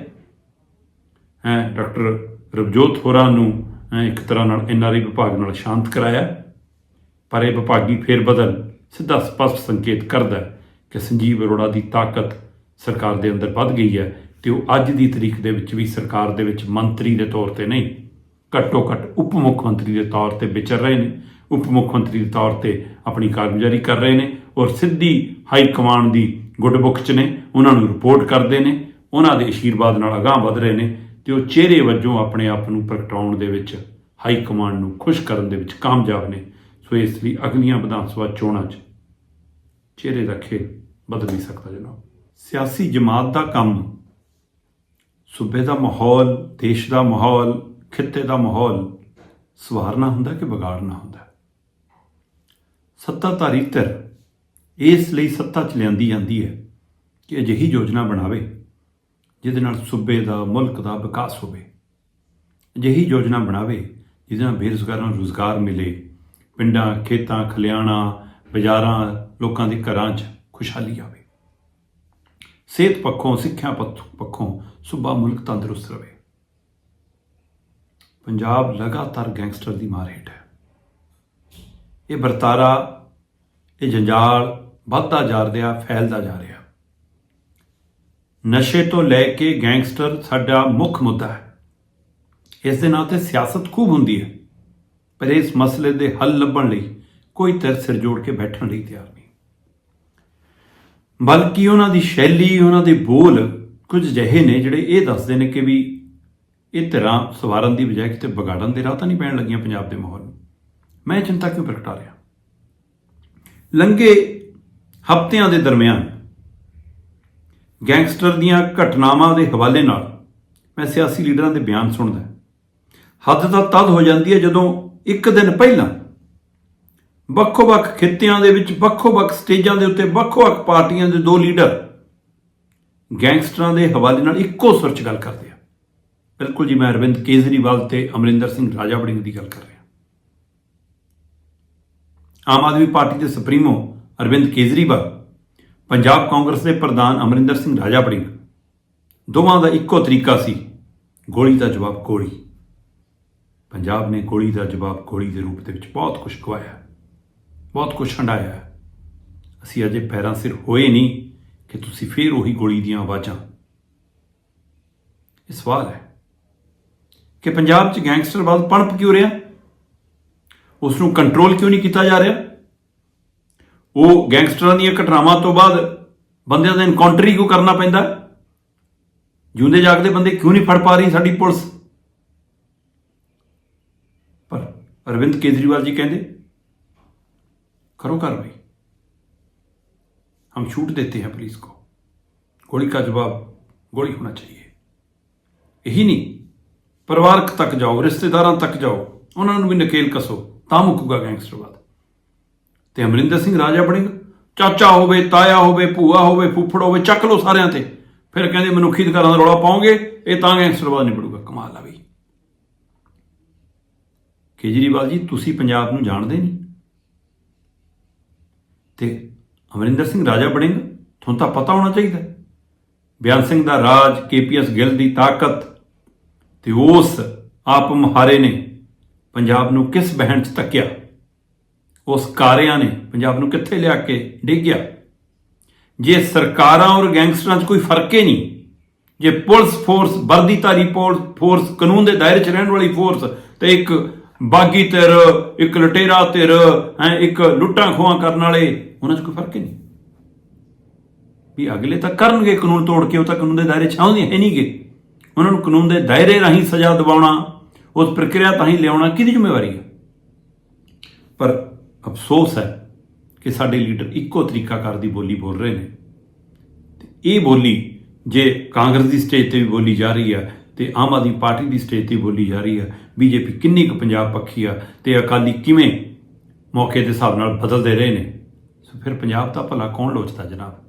Speaker 1: ਹੈ, ਡਾਕਟਰ ਰਵਜੋਤ ਹੋਰਾਂ ਨੂੰ ਇੱਕ ਤਰ੍ਹਾਂ ਨਾਲ ਐਨਆਰਆਈ ਵਿਭਾਗ ਨਾਲ ਸ਼ਾਂਤ ਕਰਾਇਆ। ਪਰ ਇਹ ਵਿਭਾਗੀ ਫੇਰ ਬਦਲ ਸਿੱਧਾ ਸਪਸ਼ਟ ਸੰਕੇਤ ਕਰਦਾ ਕਿ ਸੰਜੀਵ ਅਰੋੜਾ ਦੀ ਤਾਕਤ ਸਰਕਾਰ ਦੇ ਅੰਦਰ ਵੱਧ ਗਈ ਹੈ ਤੇ ਉਹ ਅੱਜ ਦੀ ਤਰੀਕ ਦੇ ਵਿੱਚ ਵੀ ਸਰਕਾਰ ਦੇ ਵਿੱਚ ਮੰਤਰੀ ਦੇ ਤੌਰ ਤੇ ਨਹੀਂ। ਘੱਟੋ ਘੱਟ ਉਪ ਮੁੱਖ ਮੰਤਰੀ ਦੇ ਤੌਰ ਤੇ ਵਿਚਰ ਰਹੇ ਨੇ। ਉਪ ਮੁੱਖ ਮੰਤਰੀ ਦੇ ਤੌਰ ਤੇ ਆਪਣੀ ਕਾਰਗੁਜ਼ਾਰੀ ਕਰ ਰਹੇ ਨੇ ਔਰ ਸਿੱਧੀ ਹਾਈ ਕਮਾਂਡ ਦੀ ਗੁੱਡਬੁੱਕ 'ਚ ਨੇ। ਉਹਨਾਂ ਨੂੰ ਰਿਪੋਰਟ ਕਰਦੇ ਨੇ। ਉਹਨਾਂ ਦੇ ਅਸ਼ੀਰਵਾਦ ਨਾਲ ਅਗਾਹ ਵਧ ਰਹੇ ਨੇ ਤੇ ਉਹ ਚਿਹਰੇ ਵਜੋਂ ਆਪਣੇ ਆਪ ਨੂੰ ਪ੍ਰਗਟਾਉਣ ਦੇ ਵਿੱਚ ਹਾਈ ਕਮਾਂਡ ਨੂੰ ਖੁਸ਼ ਕਰਨ ਦੇ ਵਿੱਚ ਕਾਮਯਾਬ ਨੇ। ਸੋ ਇਸ ਲਈ ਅਗਲੀਆਂ ਵਿਧਾਨ ਸਭਾ ਚੋਣਾਂ 'ਚ ਚਿਹਰੇ ਦਾ ਖੇਲ ਬਦਲ ਨਹੀਂ ਸਕਦਾ ਜਨਾਬ। ਸਿਆਸੀ ਜਮਾਤ ਦਾ ਕੰਮ, ਸੂਬੇ ਦਾ ਮਾਹੌਲ, ਦੇਸ਼ ਦਾ ਮਾਹੌਲ ਖਿੱਤੇ ਦਾ ਮਾਹੌਲ ਸਵਾਰਨਾ ਹੁੰਦਾ ਕਿ ਵਿਗਾੜਨਾ ਹੁੰਦਾ। ਸੱਤਾਧਾਰੀ ਧਿਰ ਇਸ ਲਈ ਸੱਤਾ ਚ ਲਿਆਂਦੀ ਜਾਂਦੀ ਹੈ ਕਿ ਅਜਿਹੀ ਯੋਜਨਾ ਬਣਾਵੇ ਜਿਹਦੇ ਨਾਲ ਸੂਬੇ ਦਾ ਮੁਲਕ ਦਾ ਵਿਕਾਸ ਹੋਵੇ। ਅਜਿਹੀ ਯੋਜਨਾ ਬਣਾਵੇ ਜਿਹਦੇ ਨਾਲ ਬੇਰੁਜ਼ਗਾਰਾਂ ਨੂੰ ਰੁਜ਼ਗਾਰ ਮਿਲੇ, ਪਿੰਡਾਂ, ਖੇਤਾਂ, ਖਲਿਆਣਾ, ਬਾਜ਼ਾਰਾਂ, ਲੋਕਾਂ ਦੇ ਘਰਾਂ 'ਚ ਖੁਸ਼ਹਾਲੀ ਆਵੇ। ਸਿਹਤ ਪੱਖੋਂ, ਸਿੱਖਿਆ ਪੱਖ- ਪੱਖੋਂ ਸੂਬਾ ਮੁਲਕ ਤੰਦਰੁਸਤ ਰਹੇ ਪੰਜਾਬ ਲਗਾਤਾਰ ਗੈਂਗਸਟਰ ਦੀ ਮਾਰ ਹੇਠ ਹੈ। ਇਹ ਵਰਤਾਰਾ, ਇਹ ਜੰਜਾਲ ਵੱਧਦਾ ਜਾ ਰਿਹਾ, ਫੈਲਦਾ ਜਾ ਰਿਹਾ। ਨਸ਼ੇ ਤੋਂ ਲੈ ਕੇ ਗੈਂਗਸਟਰ ਸਾਡਾ ਮੁੱਖ ਮੁੱਦਾ ਹੈ। ਇਸ ਦੇ ਨਾਂ ਤੇ ਸਿਆਸਤ ਖੂਬ ਹੁੰਦੀ ਹੈ, ਪਰ ਇਸ ਮਸਲੇ ਦੇ ਹੱਲ ਲੱਭਣ ਲਈ ਕੋਈ ਧਿਰ ਸਿਰ ਜੋੜ ਕੇ ਬੈਠਣ ਲਈ ਤਿਆਰ ਨਹੀਂ। ਬਲਕਿ ਉਹਨਾਂ ਦੀ ਸ਼ੈਲੀ, ਉਹਨਾਂ ਦੇ ਬੋਲ ਕੁਝ ਅਜਿਹੇ ਨੇ ਜਿਹੜੇ ਇਹ ਦੱਸਦੇ ਨੇ ਕਿ ਵੀ ਇਹ ਧਿਰਾਂ ਸਵਾਰਨ ਦੀ ਬਜਾਏ ਕਿਤੇ ਵਿਗਾੜਨ ਦੇ ਰਾਹ ਤਾਂ ਨਹੀਂ ਪੈਣ ਲੱਗੀਆਂ ਪੰਜਾਬ ਦੇ ਮਾਹੌਲ ਨੂੰ। ਮੈਂ ਇਹ ਚਿੰਤਾ ਕਿਉਂ ਪ੍ਰਗਟਾ ਰਿਹਾ? ਲੰਘੇ ਹਫ਼ਤਿਆਂ ਦੇ ਦਰਮਿਆਨ ਗੈਂਗਸਟਰ ਦੀਆਂ ਘਟਨਾਵਾਂ ਦੇ ਹਵਾਲੇ ਨਾਲ ਮੈਂ ਸਿਆਸੀ ਲੀਡਰਾਂ ਦੇ ਬਿਆਨ ਸੁਣਦਾ ਹੱਦ ਤਾਂ ਤਦ ਹੋ ਜਾਂਦੀ ਹੈ ਜਦੋਂ ਇੱਕ ਦਿਨ ਪਹਿਲਾਂ ਵੱਖੋ-ਵੱਖ ਖਿੱਤਿਆਂ ਦੇ ਵਿੱਚ, ਵੱਖੋ-ਵੱਖ ਸਟੇਜਾਂ ਦੇ ਉੱਤੇ, ਵੱਖੋ-ਵੱਖ ਪਾਰਟੀਆਂ ਦੇ ਦੋ ਲੀਡਰ ਗੈਂਗਸਟਰਾਂ ਦੇ ਹਵਾਲੇ ਨਾਲ ਇੱਕੋ ਸੁਰ 'ਚ ਗੱਲ ਕਰਦੇ ਬਿਲਕੁਲ ਜੀ, ਮੈਂ ਅਰਵਿੰਦ ਕੇਜਰੀਵਾਲ ਤੇ ਅਮਰਿੰਦਰ ਸਿੰਘ ਰਾਜਾ ਵੜਿੰਗ ਦੀ ਗੱਲ ਕਰ ਰਿਹਾ ਆਮ ਆਦਮੀ ਪਾਰਟੀ ਦੇ ਸੁਪਰੀਮੋ ਅਰਵਿੰਦ ਕੇਜਰੀਵਾਲ, ਪੰਜਾਬ ਕਾਂਗਰਸ ਦੇ ਪ੍ਰਧਾਨ ਅਮਰਿੰਦਰ ਸਿੰਘ ਰਾਜਾ ਵੜਿੰਗ ਦੋਵਾਂ ਦਾ ਇੱਕੋ ਤਰੀਕਾ ਸੀ, ਗੋਲੀ ਦਾ ਜਵਾਬ ਗੋਲੀ। ਪੰਜਾਬ ਨੇ ਗੋਲੀ ਦਾ ਜਵਾਬ ਗੋਲੀ ਦੇ ਰੂਪ ਦੇ ਵਿੱਚ ਬਹੁਤ ਕੁਝ ਗਵਾਇਆ ਬਹੁਤ ਕੁਝ ਹੰਡਾਇਆ। ਅਸੀਂ ਅਜੇ ਪੈਰਾਂ ਸਿਰ ਹੋਏ ਨਹੀਂ ਕਿ ਤੁਸੀਂ ਫੇਰ ਉਹੀ ਗੋਲੀ ਦੀਆਂ ਆਵਾਜ਼ਾਂ। ਇਹ ਸਵਾਲ ਹੈ। ਕਿ ਪੰਜਾਬ 'ਚ ਗੈਂਗਸਟਰਵਾਦ ਪਣਪ ਕਿਉਂ ਰਿਹਾ ਉਸ ਨੂੰ ਕੰਟਰੋਲ ਕਿਉਂ ਨਹੀਂ ਕੀਤਾ ਜਾ ਰਿਹਾ ਉਹ ਗੈਂਗਸਟਰਾਂ ਦੀਆਂ ਘਟਨਾਵਾਂ ਤੋਂ ਬਾਅਦ ਬੰਦਿਆਂ ਦਾ ਇਨਕਾਊਂਟਰ ਹੀ ਕਿਉਂ ਕਰਨਾ ਪੈਂਦਾ ਜਿਉਂਦੇ ਜਾਗਦੇ ਬੰਦੇ ਕਿਉਂ ਨਹੀਂ ਫੜ ਪਾ ਰਹੀ ਸਾਡੀ ਪੁਲਿਸ ਪਰ ਅਰਵਿੰਦ ਕੇਜਰੀਵਾਲ ਜੀ ਕਹਿੰਦੇ करो कार्रवाई हम छूट देते हैं पुलिस को गोली का जवाब गोली होना चाहिए यही नहीं ਪਰਿਵਾਰਕ ਤੱਕ ਜਾਓ, ਰਿਸ਼ਤੇਦਾਰਾਂ ਤੱਕ ਜਾਓ, ਉਹਨਾਂ ਨੂੰ ਵੀ ਨਕੇਲ ਕਸੋ, ਤਾਂ ਮੁੱਕੂਗਾ ਗੈਂਗਸਟਰਵਾਦ ਤੇ ਅਮਰਿੰਦਰ ਸਿੰਘ ਰਾਜਾ ਬਣੇਗਾ। ਚਾਚਾ ਹੋਵੇ, ਤਾਇਆ ਹੋਵੇ, ਭੂਆ ਹੋਵੇ, ਫੁੱਫੜ ਹੋਵੇ, ਚੱਕ ਲਓ ਸਾਰਿਆਂ ਤੇ। ਫਿਰ ਕਹਿੰਦੇ ਮਨੁੱਖੀ ਅਧਿਕਾਰਾਂ ਦਾ ਰੌਲਾ ਪਾਉਂਗੇ ਇਹ ਤਾਂ ਗੈਂਗਸਟਰਵਾਦ ਨਹੀਂ ਪੜੂਗਾ ਕਮਾਲ ਆ ਵੀ ਕੇਜਰੀਵਾਲ ਜੀ, ਤੁਸੀਂ ਪੰਜਾਬ ਨੂੰ ਜਾਣਦੇ ਨਹੀਂ। ਤੇ ਅਮਰਿੰਦਰ ਸਿੰਘ ਰਾਜਾ ਬਣੇਗਾ, ਤੁਹਾਨੂੰ ਤਾਂ ਪਤਾ ਹੋਣਾ ਚਾਹੀਦਾ। ਬਿਆਨ ਸਿੰਘ ਦਾ ਰਾਜ, ਕੇਪੀਐਸ ਗਿੱਲ ਦੀ ਤਾਕਤ ਤੇ ਉਸ ਆਪ ਮੁਹਾਰੇ ਨੇ ਪੰਜਾਬ ਨੂੰ ਕਿਸ ਬਹਿਣ 'ਚ ਧੱਕਿਆ? ਉਸ ਕਾਰਿਆਂ ਨੇ ਪੰਜਾਬ ਨੂੰ ਕਿੱਥੇ ਲਿਆ ਕੇ ਡਿੱਗਿਆ? ਜੇ ਸਰਕਾਰਾਂ ਔਰ ਗੈਂਗਸਟਰਾਂ 'ਚ ਕੋਈ ਫ਼ਰਕ ਹੀ ਨਹੀਂ, ਜੇ ਪੁਲਿਸ ਫੋਰਸ, ਵਰਦੀਧਾਰੀ ਪੋਲ- ਫੋਰਸ, ਕਾਨੂੰਨ ਦੇ ਦਾਇਰੇ 'ਚ ਰਹਿਣ ਵਾਲੀ ਫੋਰਸ ਤੇ ਇੱਕ ਬਾਗੀ ਧਿਰ, ਇੱਕ ਲਟੇਰਾ ਧਿਰ, ਹੈ, ਇੱਕ ਲੁੱਟਾਂ ਖੋਹਾਂ ਕਰਨ ਵਾਲੇ, ਉਹਨਾਂ 'ਚ ਕੋਈ ਫ਼ਰਕ ਹੀ ਨਹੀਂ। ਵੀ ਅਗਲੇ ਤਾਂ ਕਰਨਗੇ ਕਾਨੂੰਨ ਤੋੜ ਕੇ, ਉਹ ਤਾਂ ਕਾਨੂੰਨ ਦੇ ਦਾਇਰੇ 'ਚ ਆਉਂਦੇ ਹੈ ਨਹੀਂਗੇ ਉਹਨਾਂ ਨੂੰ ਕਾਨੂੰਨ ਦੇ ਦਾਇਰੇ ਰਾਹੀਂ ਸਜ਼ਾ ਦਿਵਾਉਣਾ, ਉਸ ਪ੍ਰਕਿਰਿਆ ਤਾਂ ਲਿਆਉਣਾ ਕਿਹਦੀ ਜ਼ਿੰਮੇਵਾਰੀ ਹੈ? ਪਰ ਅਫਸੋਸ ਹੈ ਕਿ ਸਾਡੇ ਲੀਡਰ ਇੱਕੋ ਤਰੀਕਾ ਕਾਰ ਦੀ ਬੋਲੀ ਬੋਲ ਰਹੇ ਨੇ। ਤੇ ਇਹ ਬੋਲੀ ਜੇ ਕਾਂਗਰਸ ਦੀ ਸਟੇਜ ਤੇ ਵੀ ਬੋਲੀ ਜਾ ਰਹੀ ਹੈ ਤੇ ਆਮ ਆਦਮੀ ਪਾਰਟੀ ਦੀ ਸਟੇਜ ਤੇ ਬੋਲੀ ਜਾ ਰਹੀ ਹੈ ਬੀਜੇਪੀ ਕਿੰਨੀ ਕੁ ਪੰਜਾਬ ਪੱਖੀ ਆ ਤੇ ਅਕਾਲੀ ਕਿਵੇਂ ਮੌਕੇ ਦੇ ਹਿਸਾਬ ਨਾਲ ਬਦਲਦੇ ਰਹੇ ਨੇ? ਸੋ ਫਿਰ ਪੰਜਾਬ ਦਾ ਭਲਾ ਕੌਣ ਲੋਚਦਾ ਜਨਾਬ?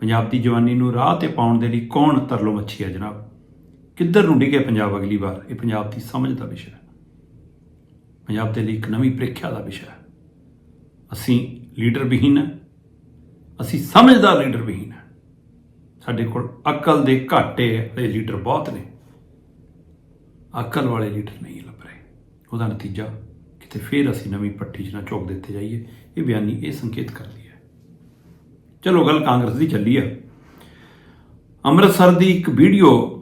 Speaker 1: ਪੰਜਾਬ ਦੀ ਜਵਾਨੀ ਨੂੰ ਰਾਹ ਤੇ ਪਾਉਣ ਦੇ ਲਈ ਕੌਣ ਤਰਲੋ ਮੱਛੀ ਹੈ ਜਨਾਬ? ਕਿੱਧਰ ਨੂੰ ਡਿੱਗੇ ਪੰਜਾਬ ਅਗਲੀ ਵਾਰ? ਇਹ ਪੰਜਾਬ ਦੀ ਸਮਝ ਦਾ ਵਿਸ਼ਾ ਹੈ। ਪੰਜਾਬ ਦੇ ਲਈ ਇੱਕ ਨਵੀਂ ਪ੍ਰੀਖਿਆ ਦਾ ਵਿਸ਼ਾ ਹੈ। ਅਸੀਂ ਲੀਡਰ ਵਿਹੀਨ ਹਾਂ। ਅਸੀਂ ਸਮਝਦਾਰ ਲੀਡਰ ਵਿਹੀਨ ਹੈ। ਸਾਡੇ ਕੋਲ ਅਕਲ ਦੇ ਘਾਟੇ ਵਾਲੇ ਲੀਡਰ ਬਹੁਤ ਨੇ। ਅਕਲ ਵਾਲੇ ਲੀਡਰ ਨਹੀਂ ਲੱਭ ਰਹੇ। ਉਹਦਾ ਨਤੀਜਾ ਕਿਤੇ ਫੇਰ ਅਸੀਂ ਨਵੀਂ ਪੱਟੀ 'ਚ ਨਾ ਝੋਕ ਦਿੱਤੇ ਜਾਈਏ। ਇਹ ਬਿਆਨੀ ਇਹ ਸੰਕੇਤ ਕਰਦੀ ਹੈ। ਚਲੋ ਗੱਲ ਕਾਂਗਰਸ ਦੀ ਚੱਲੀ ਆ। ਅੰਮ੍ਰਿਤਸਰ ਦੀ ਇੱਕ ਵੀਡੀਓ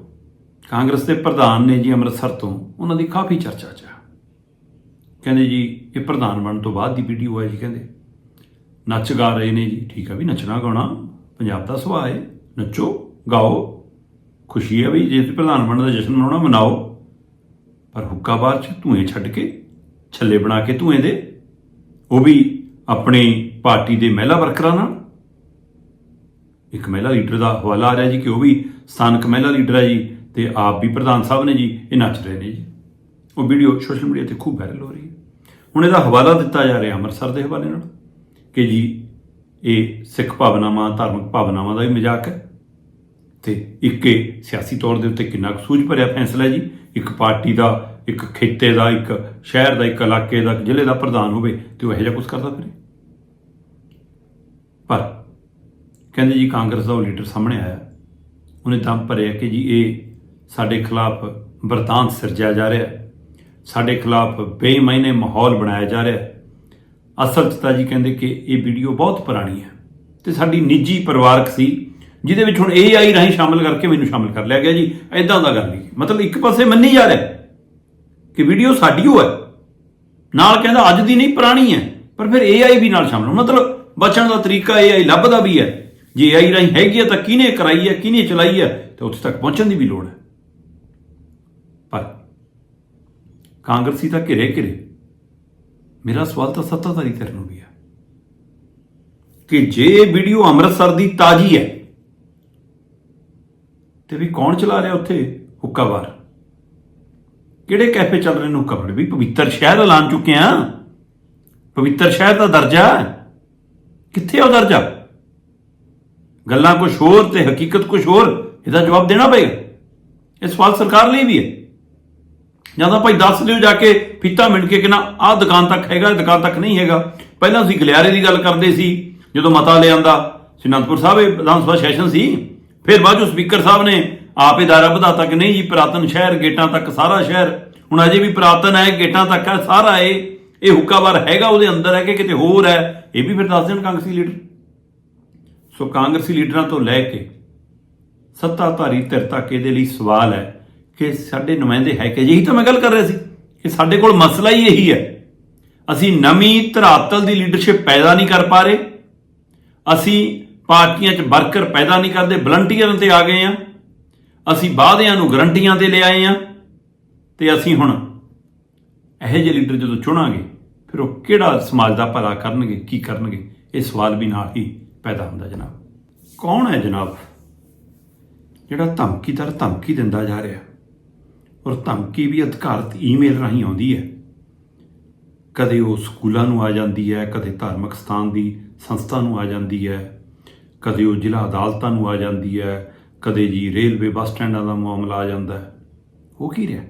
Speaker 1: ਕਾਂਗਰਸ ਦੇ ਪ੍ਰਧਾਨ ਨੇ ਜੀ ਅੰਮ੍ਰਿਤਸਰ ਤੋਂ ਉਹਨਾਂ ਦੀ ਕਾਫੀ ਚਰਚਾ 'ਚ ਆ। ਕਹਿੰਦੇ ਜੀ, ਇਹ ਪ੍ਰਧਾਨ ਬਣਨ ਤੋਂ ਬਾਅਦ ਦੀ ਵੀਡੀਓ ਹੈ ਜੀ ਕਹਿੰਦੇ। ਨੱਚ ਗਾ ਰਹੇ ਨੇ ਜੀ, ਠੀਕ ਆ ਵੀ ਨੱਚਣਾ ਗਾਉਣਾ, ਪੰਜਾਬ ਦਾ ਸੁਭਾਅ ਹੈ, ਨੱਚੋ, ਗਾਓ, ਖੁਸ਼ੀ ਹੈ ਵੀ ਜੇ ਤੁਸੀਂ ਪ੍ਰਧਾਨ ਬਣਨ ਦਾ ਜਸ਼ਨ ਮਨਾਉਣਾ, ਮਨਾਓ। ਪਰ ਹੁੱਕਾ ਬਾਰ ਚ ਧੂਏ ਛੱਡ ਕੇ, ਛੱਲੇ ਬਣਾ ਕੇ ਧੂਏ ਦੇ, ਉਹ ਵੀ ਆਪਣੇ ਪਾਰਟੀ ਦੇ ਮਹਿਲਾ ਵਰਕਰਾਂ ਨਾਲ। ਇੱਕ ਮਹਿਲਾ ਲੀਡਰ ਦਾ ਹਵਾਲਾ ਆ ਰਿਹਾ ਜੀ ਕਿ ਉਹ ਵੀ ਸਥਾਨਕ ਮਹਿਲਾ ਲੀਡਰ ਹੈ ਜੀ ਤੇ ਆਪ ਵੀ ਪ੍ਰਧਾਨ ਸਾਹਿਬ ਨੇ ਜੀ, ਇਹ ਨੱਚ ਰਹੇ ਨੇ ਜੀ। ਉਹ ਵੀਡੀਓ ਸੋਸ਼ਲ ਮੀਡੀਆ ਤੇ ਖੂਬ ਵਾਇਰਲ ਹੋ ਰਹੀ ਹੈ। ਹੁਣ ਇਹਦਾ ਹਵਾਲਾ ਦਿੱਤਾ ਜਾ ਰਿਹਾ ਅੰਮ੍ਰਿਤਸਰ ਦੇ ਹਵਾਲੇ ਨਾਲ ਕਿ ਜੀ, ਇਹ ਸਿੱਖ ਭਾਵਨਾਵਾਂ, ਧਾਰਮਿਕ ਭਾਵਨਾਵਾਂ ਦਾ ਵੀ ਮਜ਼ਾਕ ਹੈ। ਤੇ ਇੱਕ ਇਹ ਸਿਆਸੀ ਤੌਰ ਦੇ ਉੱਤੇ ਕਿੰਨਾ ਕੁ ਸੂਝ ਭਰਿਆ ਫੈਸਲਾ ਜੀ। ਇੱਕ ਪਾਰਟੀ ਦਾ, ਇੱਕ ਖੇਤੇ ਦਾ, ਇੱਕ ਸ਼ਹਿਰ ਦਾ, ਇੱਕ ਇਲਾਕੇ ਦਾ, ਇੱਕ ਜ਼ਿਲ੍ਹੇ ਦਾ ਪ੍ਰਧਾਨ ਹੋਵੇ ਤੇ ਉਹ ਇਹੋ ਜਿਹਾ ਕੁਝ ਕਰਦਾ ਫਿਰੇ। ਪਰ ਕਹਿੰਦੇ ਜੀ ਕਾਂਗਰਸ ਦਾ ਉਹ ਲੀਡਰ ਸਾਹਮਣੇ ਆਇਆ। ਉਹਨੇ ਦਮ ਭਰਿਆ ਕਿ ਜੀ, ਇਹ ਸਾਡੇ ਖਿਲਾਫ ਵਰਤਾਂਤ ਸਿਰਜਿਆ ਜਾ ਰਿਹਾ ਸਾਡੇ ਖਿਲਾਫ ਬੇਈਮਾਨੀ ਮਾਹੌਲ ਬਣਾਇਆ ਜਾ ਰਿਹਾ ਅਸਲ 'ਚ ਤਾਂ ਜੀ ਕਹਿੰਦੇ ਕਿ ਇਹ ਵੀਡੀਓ ਬਹੁਤ ਪੁਰਾਣੀ ਹੈ ਤੇ ਸਾਡੀ ਨਿੱਜੀ ਪਰਿਵਾਰਕ ਸੀ, ਜਿਹਦੇ ਵਿੱਚ ਹੁਣ AI ਰਾਹੀਂ ਸ਼ਾਮਲ ਕਰਕੇ ਮੈਨੂੰ ਸ਼ਾਮਲ ਕਰ ਲਿਆ ਗਿਆ ਜੀ। ਐਦਾਂ ਦਾ ਗੱਲ ਨਹੀਂ। ਮਤਲਬ ਇੱਕ ਪਾਸੇ ਮੰਨੀ ਜਾ ਰਿਹਾ ਕਿ ਵੀਡੀਓ ਸਾਡੀ ਹੋ ਹੈ। ਨਾਲ ਕਹਿੰਦਾ ਅੱਜ ਦੀ ਨਹੀਂ, ਪੁਰਾਣੀ ਹੈ। ਪਰ ਫਿਰ AI ਵੀ ਨਾਲ ਸ਼ਾਮਲ ਮਤਲਬ ਬਚਣ ਦਾ ਤਰੀਕਾ AI ਲੱਭਦਾ ਵੀ ਹੈ। ਜੇ AI ਰਾਹੀਂ ਹੈਗੀ ਹੈ ਤਾਂ ਕਿਹਨੇ ਕਰਾਈ ਹੈ, ਕਿਹਨੇ ਚਲਾਈ ਹੈ, ਤੇ ਉੱਥੇ ਤੱਕ ਪਹੁੰਚਣ ਦੀ ਵੀ ਲੋੜ ਹੈ। ਪਰ ਕਾਂਗਰਸੀ ਤਾਂ ਘਿਰੇ ਘਿਰੇ। ਮੇਰਾ ਸਵਾਲ ਤਾਂ ਸੱਤਾਧਾਰੀ ਧਿਰ ਨੂੰ ਵੀ ਹੈ ਕਿ ਜੇ ਇਹ ਵੀਡੀਓ ਅੰਮ੍ਰਿਤਸਰ ਦੀ ਤਾਜੀ ਹੈ, ਤੇ ਵੀ ਕੌਣ ਚਲਾ ਰਿਹਾ ਉੱਥੇ? ਹੁੱਕਾਬਾਰ ਕਿਹੜੇ ਕੈਫੇ ਚੱਲ ਰਹੇ ਨੇ ਹੁੱਕਾ ਵੀ ਪਵਿੱਤਰ ਸ਼ਹਿਰ ਐਲਾਨ ਚੁੱਕੇ ਆ ਪਵਿੱਤਰ ਸ਼ਹਿਰ ਦਾ ਦਰਜਾ ਕਿੱਥੇ ਉਹ ਦਰਜਾ? ਗੱਲਾਂ ਕੁਝ ਹੋਰ ਤੇ ਹਕੀਕਤ ਕੁਝ ਹੋਰ, ਇਹਦਾ ਜਵਾਬ ਦੇਣਾ ਪਏਗਾ। ਇਹ ਸਵਾਲ ਸਰਕਾਰ ਲਈ ਵੀ ਹੈ। ਜਾਂ ਤਾਂ ਭਾਈ ਦੱਸ ਦਿਓ ਜਾ ਕੇ ਫੀਤਾ ਮਿੰਟ ਕੇ ਕਿ ਆਹ ਦੁਕਾਨ ਤੱਕ ਹੈਗਾ ਦੁਕਾਨ ਤੱਕ ਨਹੀਂ ਹੈਗਾ। ਪਹਿਲਾਂ ਅਸੀਂ ਗਲਿਆਰੇ ਦੀ ਗੱਲ ਕਰਦੇ ਸੀ, ਜਦੋਂ ਮਤਾ ਲਿਆਂਦਾ ਸਿਨੰਦਪੁਰ ਸਾਹਿਬ ਇਹ ਵਿਧਾਨ ਸਭਾ ਸੈਸ਼ਨ ਸੀ, ਫਿਰ ਬਾਅਦ ਚੋਂ ਸਪੀਕਰ ਸਾਹਿਬ ਨੇ ਆਪ ਇਦਾਰਾ ਵਧਾਤਾ ਕਿ ਨਹੀਂ ਜੀ, ਪ੍ਰਾਤਨ ਸ਼ਹਿਰ, ਗੇਟਾਂ ਤੱਕ ਸਾਰਾ ਸ਼ਹਿਰ, ਹੁਣ ਅਜੇ ਵੀ ਪ੍ਰਾਤਨ ਹੈ, ਗੇਟਾਂ ਤੱਕ ਹੈ, ਸਾਰਾ ਇਹ ਇਹ ਹੁੱਕਾਬਾਰ ਹੈਗਾ, ਉਹਦੇ ਅੰਦਰ ਹੈ ਕਿ ਕਿਤੇ ਹੋਰ ਹੈ, ਇਹ ਵੀ ਫਿਰ ਦੱਸ ਦੇਣ ਕਾਂਗਰਸੀ ਲੀਡਰ। ਸੋ ਕਾਂਗਰਸੀ ਲੀਡਰਾਂ ਤੋਂ ਲੈ ਕੇ ਸੱਤਾਧਾਰੀ ਧਿਰ ਤੱਕ ਇਹਦੇ ਲਈ ਸਵਾਲ ਹੈ। ਕਿ ਸਾਡੇ ਨੁਮਾਇੰਦੇ ਹੈ ਕਿ ਇਹੀ ਤਾਂ ਮੈਂ ਗੱਲ ਕਰ ਰਿਹਾ ਸੀ ਕਿ ਸਾਡੇ ਕੋਲ ਮਸਲਾ ਹੀ ਇਹੀ ਹੈ। ਅਸੀਂ ਨਵੀਂ ਧਰਾਤਲ ਦੀ ਲੀਡਰਸ਼ਿਪ ਪੈਦਾ ਨਹੀਂ ਕਰ ਪਾ ਰਹੇ। ਅਸੀਂ ਪਾਰਟੀਆਂ 'ਚ ਵਰਕਰ ਪੈਦਾ ਨਹੀਂ ਕਰਦੇ ਵਲੰਟੀਅਰਾਂ ਤੇ ਆ ਗਏ ਆ ਅਸੀਂ ਵਾਅਦਿਆਂ ਨੂੰ ਗਰੰਟੀਆਂ ਤੇ ਲਿਆਏ ਆ ਤੇ ਅਸੀਂ ਹੁਣ ਇਹੋ ਜਿਹੇ ਲੀਡਰ ਜਦੋਂ ਚੁਣਾਂਗੇ, ਫਿਰ ਉਹ ਕਿਹੜਾ ਸਮਾਜ ਦਾ ਭਲਾ ਕਰਨਗੇ, ਕੀ ਕਰਨਗੇ? ਇਹ ਸਵਾਲ ਵੀ ਨਾਲ ਹੀ ਪੈਦਾ ਹੁੰਦਾ ਜਨਾਬ। ਕੌਣ ਹੈ ਜਨਾਬ? ਜਿਹੜਾ ਧਮਕੀਦਾਰ ਧਮਕੀ ਦਿੰਦਾ ਜਾ ਰਿਹਾ? ਔਰ ਧਮਕੀ ਵੀ ਅਧਿਕਾਰਤ ਈਮੇਲ ਰਾਹੀਂ ਆਉਂਦੀ ਹੈ। ਕਦੇ ਉਹ ਸਕੂਲਾਂ ਨੂੰ ਆ ਜਾਂਦੀ ਹੈ, ਕਦੇ ਧਾਰਮਿਕ ਸਥਾਨ ਦੀ ਸੰਸਥਾ ਨੂੰ ਆ ਜਾਂਦੀ ਹੈ, ਕਦੇ ਉਹ ਜ਼ਿਲ੍ਹਾ ਅਦਾਲਤਾਂ ਨੂੰ ਆ ਜਾਂਦੀ ਹੈ, ਕਦੇ ਜੀ ਰੇਲਵੇ ਬੱਸ ਸਟੈਂਡਾਂ ਦਾ ਮਾਮਲਾ ਆ ਜਾਂਦਾ ਹੈ। ਉਹ ਕੀ ਰਿਹਾ?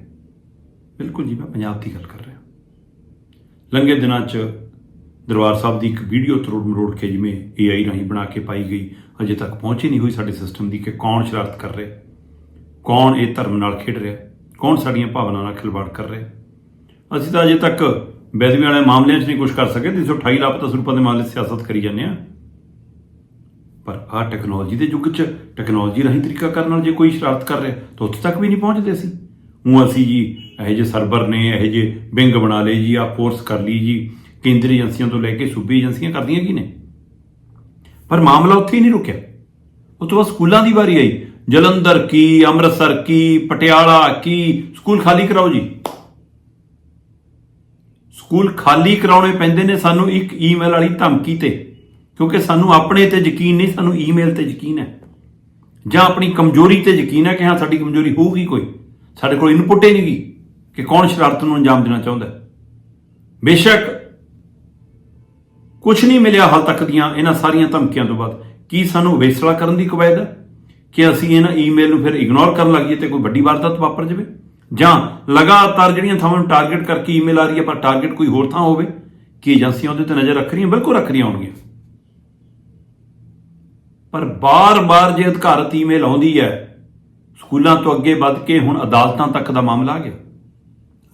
Speaker 1: ਬਿਲਕੁਲ ਜੀ, ਮੈਂ ਪੰਜਾਬ ਦੀ ਗੱਲ ਕਰ ਰਿਹਾ। ਲੰਘੇ ਦਿਨਾਂ 'ਚ ਦਰਬਾਰ ਸਾਹਿਬ ਦੀ ਇੱਕ ਵੀਡੀਓ ਤਰੋੜ ਮਰੋੜ ਕੇ ਜਿਵੇਂ AI ਰਾਹੀਂ ਬਣਾ ਕੇ ਪਾਈ ਗਈ, ਅਜੇ ਤੱਕ ਪਹੁੰਚੀ ਨਹੀਂ ਹੋਈ ਸਾਡੇ ਸਿਸਟਮ ਦੀ ਕਿ ਕੌਣ ਸ਼ਰਾਰਤ ਕਰ ਰਿਹਾ, ਕੌਣ ਇਹ ਧਰਮ ਨਾਲ ਖੇਡ ਰਿਹਾ। ਕੌਣ ਸਾਡੀਆਂ ਭਾਵਨਾਵਾਂ ਨਾਲ ਖਿਲਵਾੜ ਕਰ ਰਿਹਾ ਅਸੀਂ ਤਾਂ ਅਜੇ ਤੱਕ ਬੇਦਬੀ ਵਾਲੇ ਮਾਮਲਿਆਂ 'ਚ ਨਹੀਂ ਕੁਝ ਕਰ ਸਕੇ 328 ਲਾਪਤਾ ਸਰੂਪਾਂ ਦੇ ਮਾਮਲੇ ਸਿਆਸਤ ਕਰੀ ਜਾਂਦੇ ਆ। ਪਰ ਆਹ ਟੈਕਨੋਲੋਜੀ ਦੇ ਯੁੱਗ 'ਚ ਟੈਕਨੋਲੋਜੀ ਰਾਹੀਂ ਤਰੀਕਾ ਕਰਨ ਨਾਲ ਜੇ ਕੋਈ ਸ਼ਰਾਰਤ ਕਰ ਰਿਹਾ, ਤਾਂ ਉੱਥੇ ਤੱਕ ਵੀ ਨਹੀਂ ਪਹੁੰਚਦੇ ਸੀ ਉਹ ਅਸੀਂ ਜੀ, ਇਹੋ ਜਿਹੇ ਸਰਵਰ ਨੇ, ਇਹੋ ਜਿਹੇ ਵਿੰਗ ਬਣਾ ਲਏ ਜੀ ਆ ਫੋਰਸ ਕਰ ਲਈ ਜੀ, ਕੇਂਦਰੀ ਏਜੰਸੀਆਂ ਤੋਂ ਲੈ ਕੇ ਸੂਬੀ ਏਜੰਸੀਆਂ ਕਰਦੀਆਂ ਕੀ ਨੇ? ਪਰ ਮਾਮਲਾ ਉੱਥੇ ਹੀ ਨਹੀਂ ਰੁਕਿਆ। ਉਹ ਤੋਂ ਬਾਅਦ ਸਕੂਲਾਂ ਦੀ ਵਾਰੀ ਆਈ। ਜਲੰਧਰ ਕੀ, ਅੰਮ੍ਰਿਤਸਰ ਕੀ, ਪਟਿਆਲਾ ਕੀ, ਸਕੂਲ ਖਾਲੀ ਕਰਾਓ ਜੀ। ਸਕੂਲ ਖਾਲੀ ਕਰਾਉਣੇ ਪੈਂਦੇ ਨੇ ਸਾਨੂੰ ਇੱਕ ਈਮੇਲ ਵਾਲੀ ਧਮਕੀ ਤੇ, ਕਿਉਂਕਿ ਸਾਨੂੰ ਆਪਣੇ ਤੇ ਯਕੀਨ ਨਹੀਂ, ਸਾਨੂੰ ਈਮੇਲ ਤੇ ਯਕੀਨ ਹੈ। ਜਾਂ ਆਪਣੀ ਕਮਜ਼ੋਰੀ ਤੇ ਯਕੀਨ ਹੈ ਕਿ ਹਾਂ, ਸਾਡੀ ਕਮਜ਼ੋਰੀ ਹੋਊਗੀ ਕੋਈ। ਸਾਡੇ ਕੋਲ ਇਨਪੁਟ ਹੀ ਨਹੀਂ ਗੀ ਕਿ ਕੌਣ ਸ਼ਰਾਰਤ ਨੂੰ ਅੰਜਾਮ ਦੇਣਾ ਚਾਹੁੰਦਾ ਬੇਸ਼ੱਕ ਕੁਝ ਨਹੀਂ ਮਿਲਿਆ ਹਾਲ ਤੱਕ ਦੀਆਂ ਇਹਨਾਂ ਸਾਰੀਆਂ ਧਮਕੀਆਂ ਤੋਂ ਬਾਅਦ। ਕੀ ਸਾਨੂੰ ਵੇਸਲਾ ਕਰਨ ਦੀ ਕਵਾਇਦ ਹੈ? ਕਿ ਅਸੀਂ ਇਹਨਾਂ ਈਮੇਲ ਨੂੰ ਫਿਰ ਇਗਨੋਰ ਕਰਨ ਲੱਗੀਏ ਤੇ ਕੋਈ ਵੱਡੀ ਵਾਰਦਾਤ ਵਾਪਰ ਜਾਵੇ? ਜਾਂ ਲਗਾਤਾਰ ਜਿਹੜੀਆਂ ਥਾਵਾਂ ਨੂੰ ਟਾਰਗੇਟ ਕਰਕੇ ਈਮੇਲ ਆ ਰਹੀ ਹੈ, ਪਰ ਟਾਰਗੇਟ ਕੋਈ ਹੋਰ ਥਾਂ ਹੋਵੇ? ਕਿ ਏਜੰਸੀਆਂ ਉਹਦੇ ਤੇ ਨਜ਼ਰ ਰੱਖ ਰਹੀਆਂ? ਬਿਲਕੁਲ ਰੱਖ ਰਹੀਆਂ ਹੋਣਗੀਆਂ। ਪਰ ਬਾਰ-ਬਾਰ ਜੇ ਅਧਿਕਾਰਤ ਈਮੇਲ ਆਉਂਦੀ ਹੈ, ਸਕੂਲਾਂ ਤੋਂ ਅੱਗੇ ਵੱਧ ਕੇ ਹੁਣ ਅਦਾਲਤਾਂ ਤੱਕ ਦਾ ਮਾਮਲਾ ਆ ਗਿਆ।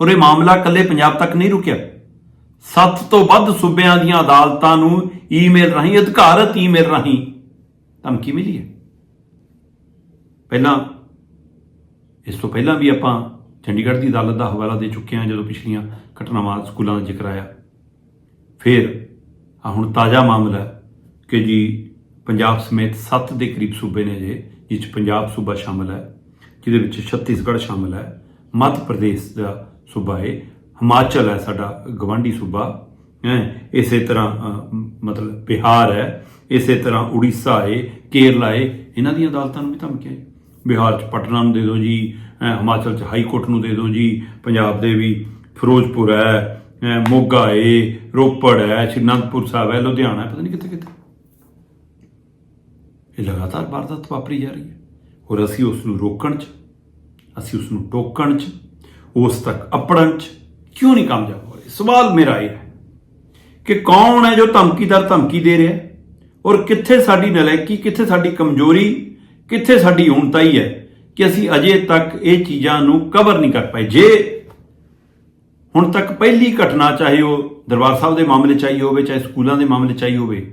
Speaker 1: ਔਰ ਇਹ ਮਾਮਲਾ ਇਕੱਲੇ ਪੰਜਾਬ ਤੱਕ ਨਹੀਂ ਰੁਕਿਆ। ਸੱਤ ਤੋਂ ਵੱਧ ਸੂਬਿਆਂ ਦੀਆਂ ਅਦਾਲਤਾਂ ਨੂੰ ਈਮੇਲ ਰਾਹੀਂ, ਅਧਿਕਾਰਤ ਈਮੇਲ ਰਾਹੀਂ ਧਮਕੀ ਮਿਲੀ ਹੈ। ਪਹਿਲਾਂ, ਇਸ ਤੋਂ ਪਹਿਲਾਂ ਵੀ ਆਪਾਂ ਚੰਡੀਗੜ੍ਹ ਦੀ ਅਦਾਲਤ ਦਾ ਹਵਾਲਾ ਦੇ ਚੁੱਕੇ ਹਾਂ ਜਦੋਂ ਪਿਛਲੀਆਂ ਘਟਨਾਵਾਂ ਸਕੂਲਾਂ ਦਾ ਜ਼ਿਕਰ ਆਇਆ ਫਿਰ ਆ ਹੁਣ ਤਾਜ਼ਾ ਮਾਮਲਾ ਕਿ ਜੀ ਪੰਜਾਬ ਸਮੇਤ 7 ਦੇ ਕਰੀਬ ਸੂਬੇ ਨੇ ਜੇ, ਜਿਸ 'ਚ ਪੰਜਾਬ ਸੂਬਾ ਸ਼ਾਮਲ ਹੈ, ਜਿਹਦੇ ਵਿੱਚ ਛੱਤੀਸਗੜ੍ਹ ਸ਼ਾਮਲ ਹੈ, ਮੱਧ ਪ੍ਰਦੇਸ਼ ਦਾ ਸੂਬਾ ਹੈ, ਹਿਮਾਚਲ ਹੈ ਸਾਡਾ ਗਵਾਂਢੀ ਸੂਬਾ, ਹੈ, ਇਸੇ ਤਰ੍ਹਾਂ ਮਤਲਬ ਬਿਹਾਰ ਹੈ, ਇਸੇ ਤਰ੍ਹਾਂ ਉੜੀਸਾ ਹੈ, ਕੇਰਲਾ ਹੈ, ਇਹਨਾਂ ਦੀਆਂ ਅਦਾਲਤਾਂ ਨੂੰ ਵੀ ਧਮਕੀਆਂ ਹੈ। ਬਿਹਾਰ 'ਚ ਪਟਨਾ ਨੂੰ ਦੇ ਦਿਓ ਜੀ ਹਿਮਾਚਲ 'ਚ ਹਾਈ ਕੋਰਟ ਨੂੰ ਦੇ ਦਿਓ ਜੀ, ਪੰਜਾਬ ਦੇ ਵੀ ਫਿਰੋਜ਼ਪੁਰ ਹੈ ਮੋਗਾ ਹੈ ਰੋਪੜ ਹੈ ਸ਼੍ਰੀ ਅਨੰਦਪੁਰ ਸਾਹਿਬ ਹੈ, ਲੁਧਿਆਣਾ ਹੈ, ਪਤਾ ਨਹੀਂ ਕਿੱਥੇ ਕਿੱਥੇ ਇਹ ਲਗਾਤਾਰ ਵਾਰਦਾਤ ਵਾਪਰੀ ਜਾ ਰਹੀ ਹੈ। ਔਰ ਅਸੀਂ ਉਸ ਨੂੰ ਰੋਕਣ 'ਚ, ਅਸੀਂ ਉਸ ਨੂੰ ਟੋਕਣ 'ਚ, ਉਸ ਤੱਕ ਅਪੜਨ 'ਚ ਕਿਉਂ ਨਹੀਂ ਕਾਮਯਾਬ ਹੋ ਰਹੇ? ਸਵਾਲ ਮੇਰਾ ਇਹ ਹੈ ਕਿ ਕੌਣ ਹੈ ਜੋ ਧਮਕੀਦਾਰ ਧਮਕੀ ਦੇ ਰਿਹਾ ਔਰ ਕਿੱਥੇ ਸਾਡੀ ਨਲਾਇਕੀ, ਕਿੱਥੇ ਸਾਡੀ ਕਮਜ਼ੋਰੀ ਕਿੱਥੇ ਸਾਡੀ ਊਣਤਾਈ ਹੈ ਕਿ ਅਸੀਂ ਅਜੇ ਤੱਕ ਇਹ ਚੀਜ਼ਾਂ ਨੂੰ ਕਵਰ ਨਹੀਂ ਕਰ ਪਾਏ? ਜੇ ਹੁਣ ਤੱਕ ਪਹਿਲੀ ਘਟਨਾ ਚਾਹੇ ਉਹ ਦਰਬਾਰ ਸਾਹਿਬ ਦੇ ਮਾਮਲੇ ਚਾਹੀ ਹੋਵੇ, ਚਾਹੇ ਸਕੂਲਾਂ ਦੇ ਮਾਮਲੇ ਚਾਹੀ ਹੋਵੇ,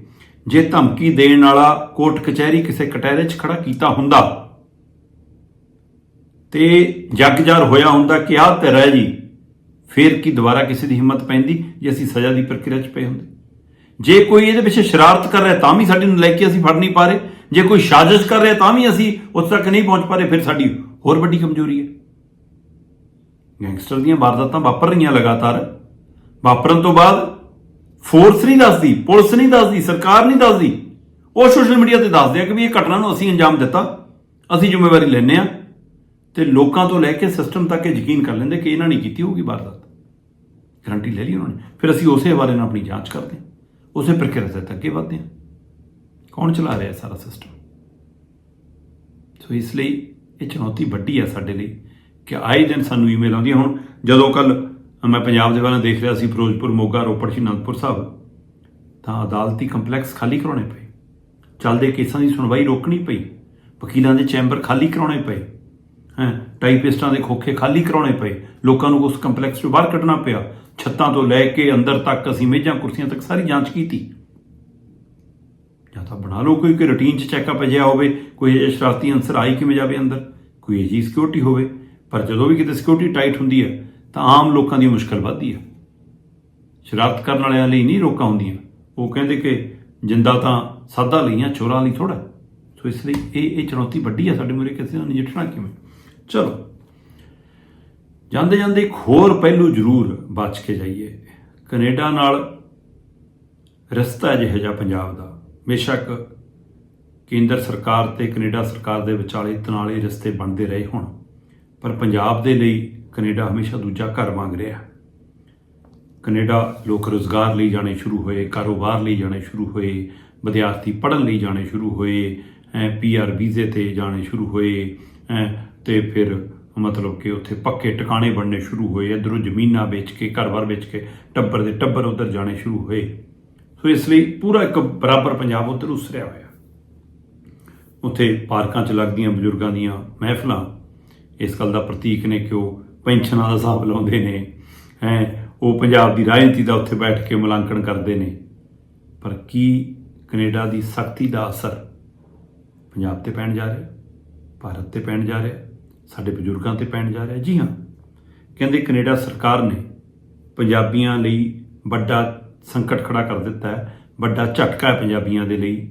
Speaker 1: ਜੇ ਧਮਕੀ ਦੇਣ ਵਾਲਾ ਕੋਰਟ ਕਚਹਿਰੀ ਕਿਸੇ ਕਟਹਿਰੇ 'ਚ ਖੜਾ ਕੀਤਾ ਹੁੰਦਾ ਤੇ ਜਗਜਾਰ ਹੋਇਆ ਹੁੰਦਾ ਕਿ ਆਹ ਧਿਰ ਹੈ ਜੀ, ਫਿਰ ਕੀ ਦੁਬਾਰਾ ਕਿਸੇ ਦੀ ਹਿੰਮਤ ਪੈਂਦੀ ਜੇ ਅਸੀਂ ਸਜ਼ਾ ਦੀ ਪ੍ਰਕਿਰਿਆ 'ਚ ਪਏ ਹੁੰਦੇ? ਜੇ ਕੋਈ ਇਹਦੇ ਪਿੱਛੇ ਸ਼ਰਾਰਤ ਕਰ ਰਿਹਾ ਤਾਂ ਵੀ ਸਾਡੇ ਨੂੰ ਲੈ ਕੇ ਅਸੀਂ ਫੜ ਨਹੀਂ ਪਾ ਰਹੇ ਜੇ ਕੋਈ ਸਾਜ਼ਿਸ਼ ਕਰ ਰਿਹਾ ਤਾਂ ਵੀ ਅਸੀਂ ਉਸ ਤੱਕ ਨਹੀਂ ਪਹੁੰਚ ਪਾ ਰਹੇ, ਫਿਰ ਸਾਡੀ ਹੋਰ ਵੱਡੀ ਕਮਜ਼ੋਰੀ ਹੈ। ਗੈਂਗਸਟਰ ਦੀਆਂ ਵਾਰਦਾਤਾਂ ਵਾਪਰ ਰਹੀਆਂ ਲਗਾਤਾਰ। ਵਾਪਰਨ ਤੋਂ ਬਾਅਦ ਫੋਰਸ ਨਹੀਂ ਦੱਸਦੀ, ਪੁਲਿਸ ਨਹੀਂ ਦੱਸਦੀ, ਸਰਕਾਰ ਨਹੀਂ ਦੱਸਦੀ। ਉਹ ਸੋਸ਼ਲ ਮੀਡੀਆ ਤੇ ਦੱਸਦੇ ਆ ਕਿ ਵੀ ਇਹ ਘਟਨਾ ਨੂੰ ਅਸੀਂ ਅੰਜਾਮ ਦਿੱਤਾ। ਅਸੀਂ ਜ਼ਿੰਮੇਵਾਰੀ ਲੈਂਦੇ ਆ ਤੇ ਲੋਕਾਂ ਤੋਂ ਲੈ ਕੇ ਸਿਸਟਮ ਤੱਕ ਇਹ ਯਕੀਨ ਕਰ ਲੈਂਦੇ ਕਿ ਇਹਨਾਂ ਨੇ ਕੀਤੀ ਹੋਊਗੀ ਵਾਰਦਾਤ। ਗਰੰਟੀ ਲੈ ਲਈ ਉਹਨਾਂ ਨੇ। ਫਿਰ ਅਸੀਂ ਉਸੇ ਬਾਰੇ ਨਾਲ ਆਪਣੀ ਜਾਂਚ ਕਰਦੇ ਹਾਂ। ਉਸੇ ਪ੍ਰਕਿਰਿਆ ਤੇ ਅੱਗੇ ਵਧਦੇ ਹਾਂ। ਕੌਣ ਚਲਾ ਰਿਹਾ ਸਾਰਾ ਸਿਸਟਮ ਸੋ ਇਸ ਲਈ ਇਹ ਚੁਣੌਤੀ ਵੱਡੀ ਹੈ ਸਾਡੇ ਲਈ ਕਿ ਆਏ ਦਿਨ ਸਾਨੂੰ ਈਮੇਲ ਆਉਂਦੀਆਂ ਹੁਣ ਜਦੋਂ ਕੱਲ ਮੈਂ ਪੰਜਾਬ ਦੇ ਵੱਲੋਂ ਦੇਖ ਰਿਹਾ ਸੀ ਫਿਰੋਜ਼ਪੁਰ, ਮੋਗਾ, ਰੋਪੜ ਸ਼੍ਰੀ ਅਨੰਦਪੁਰ ਸਾਹਿਬ, ਤਾਂ ਅਦਾਲਤੀ ਕੰਪਲੈਕਸ ਖਾਲੀ ਕਰਾਉਣੇ ਪਏ। ਚੱਲਦੇ ਕੇਸਾਂ ਦੀ ਸੁਣਵਾਈ ਰੋਕਣੀ ਪਈ। ਵਕੀਲਾਂ ਦੇ ਚੈਂਬਰ ਖਾਲੀ ਕਰਾਉਣੇ ਪਏ। ਹੈ ਟਾਈਪਿਸਟਾਂ ਦੇ ਖੋਖੇ ਖਾਲੀ ਕਰਾਉਣੇ ਪਏ। ਲੋਕਾਂ ਨੂੰ ਉਸ ਕੰਪਲੈਕਸ ਤੋਂ ਬਾਹਰ ਕੱਢਣਾ ਪਿਆ। ਛੱਤਾਂ ਤੋਂ ਲੈ ਕੇ ਅੰਦਰ ਤੱਕ ਅਸੀਂ ਮੇਜ਼ਾਂ ਕੁਰਸੀਆਂ ਤੱਕ ਸਾਰੀ ਜਾਂਚ ਕੀਤੀ। ਤਾਂ ਬਣਾ ਲਓ ਕੋਈ ਕਿ ਰੂਟੀਨ ਚ ਚੈੱਕਅਪ ਜਿਹਾ ਹੋਵੇ, ਕੋਈ ਇਹ ਸ਼ਰਾਰਤੀ ਅੰਸਰ ਆਈ ਕਿਵੇਂ ਜਾਵੇ ਅੰਦਰ? ਕੋਈ ਅਜਿਹੀ ਸਿਕਿਉਰਿਟੀ ਹੋਵੇ। ਪਰ ਜਦੋਂ ਵੀ ਕਿਤੇ ਸਿਕਿਉਰਿਟੀ ਟਾਈਟ ਹੁੰਦੀ ਹੈ, ਤਾਂ ਆਮ ਲੋਕਾਂ ਦੀ ਮੁਸ਼ਕਲ ਵੱਧਦੀ ਹੈ। ਸ਼ਰਾਰਤ ਕਰਨ ਵਾਲਿਆਂ ਲਈ ਨਹੀਂ ਰੋਕਾਂ ਹੁੰਦੀਆਂ। ਉਹ ਕਹਿੰਦੇ ਕਿ ਜਿੰਦਾ ਤਾਂ ਸਾਦਾ ਲਈਆਂ, ਚੋਰਾਂ ਲਈ ਥੋੜਾ ਸੋ ਇਸ ਲਈ ਇਹ ਇਹ ਚੁਣੌਤੀ ਵੱਡੀ ਹੈ ਸਾਡੇ ਮੂਹਰੇ, ਕਿਸੇ ਨਾਲ ਨਜਿੱਠਣਾ ਕਿਵੇਂ? ਚਲੋ। ਜਾਂਦੇ ਜਾਂਦੇ ਇੱਕ ਹੋਰ ਪਹਿਲੂ ਜ਼ਰੂਰ ਬਚ ਕੇ ਜਾਈਏ। ਕੈਨੇਡਾ ਨਾਲ ਰਸਤਾ ਜਿਹੋ ਜਿਹਾ ਪੰਜਾਬ ਦਾ। ਬੇਸ਼ੱਕ ਕੇਂਦਰ ਸਰਕਾਰ ਤੇ ਕੈਨੇਡਾ ਸਰਕਾਰ ਦੇ ਵਿਚਾਲੇ ਤਨਾਲੇ ਰਸਤੇ ਬਣਦੇ ਰਹੇ ਹੁਣ ਪਰ ਪੰਜਾਬ ਦੇ ਲਈ ਕੈਨੇਡਾ ਹਮੇਸ਼ਾ ਦੂਜਾ ਘਰ ਮੰਗ ਰਿਹਾ। ਕੈਨੇਡਾ ਲੋਕ ਰੋਜ਼ਗਾਰ ਲਈ ਜਾਣੇ ਸ਼ੁਰੂ ਹੋਏ ਕਾਰੋਬਾਰ ਲਈ ਜਾਣੇ ਸ਼ੁਰੂ ਹੋਏ ਵਿਦਿਆਰਥੀ ਪੜ੍ਹਨ ਲਈ ਜਾਣੇ ਸ਼ੁਰੂ ਹੋਏ ਪੀਆਰ ਵੀਜ਼ੇ ਤੇ ਜਾਣੇ ਸ਼ੁਰੂ ਹੋਏ ਹੈਂ, ਤੇ ਫਿਰ ਮਤਲਬ ਕਿ ਉੱਥੇ ਪੱਕੇ ਟਿਕਾਣੇ ਬਣਨੇ ਸ਼ੁਰੂ ਹੋਏ ਇਧਰੋਂ ਜ਼ਮੀਨਾਂ ਵੇਚ ਕੇ ਘਰ-ਬਾਰ ਵੇਚ ਕੇ ਟੱਬਰ ਦੇ ਟੱਬਰ ਉਧਰ ਜਾਣੇ ਸ਼ੁਰੂ ਹੋਏ। ਸੋ ਇਸ ਲਈ ਪੂਰਾ ਇੱਕ ਬਰਾਬਰ ਪੰਜਾਬ ਉਧਰ ਉਸਰਿਆ ਹੋਇਆ ਉੱਥੇ ਪਾਰਕਾਂ 'ਚ ਲੱਗਦੀਆਂ ਬਜ਼ੁਰਗਾਂ ਦੀਆਂ ਮਹਿਫਲਾਂ, ਇਸ ਗੱਲ ਦਾ ਪ੍ਰਤੀਕ ਨੇ ਕਿ ਉਹ ਪੈਨਸ਼ਨਾਂ ਦਾ ਹਿਸਾਬ ਲਾਉਂਦੇ ਨੇ। ਹੈ, ਉਹ ਪੰਜਾਬ ਦੀ ਰਾਜਨੀਤੀ ਦਾ ਉੱਥੇ ਬੈਠ ਕੇ ਮੁਲਾਂਕਣ ਕਰਦੇ ਨੇ। ਪਰ ਕੀ ਕੈਨੇਡਾ ਦੀ ਸਖਤੀ ਦਾ ਅਸਰ ਪੰਜਾਬ ਤੇ ਪੈਣ ਜਾ ਰਿਹਾ ਭਾਰਤ ਤੇ ਪੈਣ ਜਾ ਰਿਹਾ ਸਾਡੇ ਬਜ਼ੁਰਗਾਂ ਤੇ ਪੈਣ ਜਾ ਰਿਹਾ ਜੀ ਹਾਂ। ਕਹਿੰਦੇ ਕੈਨੇਡਾ ਸਰਕਾਰ ਨੇ ਪੰਜਾਬੀਆਂ ਲਈ ਵੱਡਾ ਸੰਕਟ ਖੜਾ ਕਰ ਦਿੱਤਾ ਹੈ। ਵੱਡਾ ਝਟਕਾ ਹੈ ਪੰਜਾਬੀਆਂ ਦੇ ਲਈ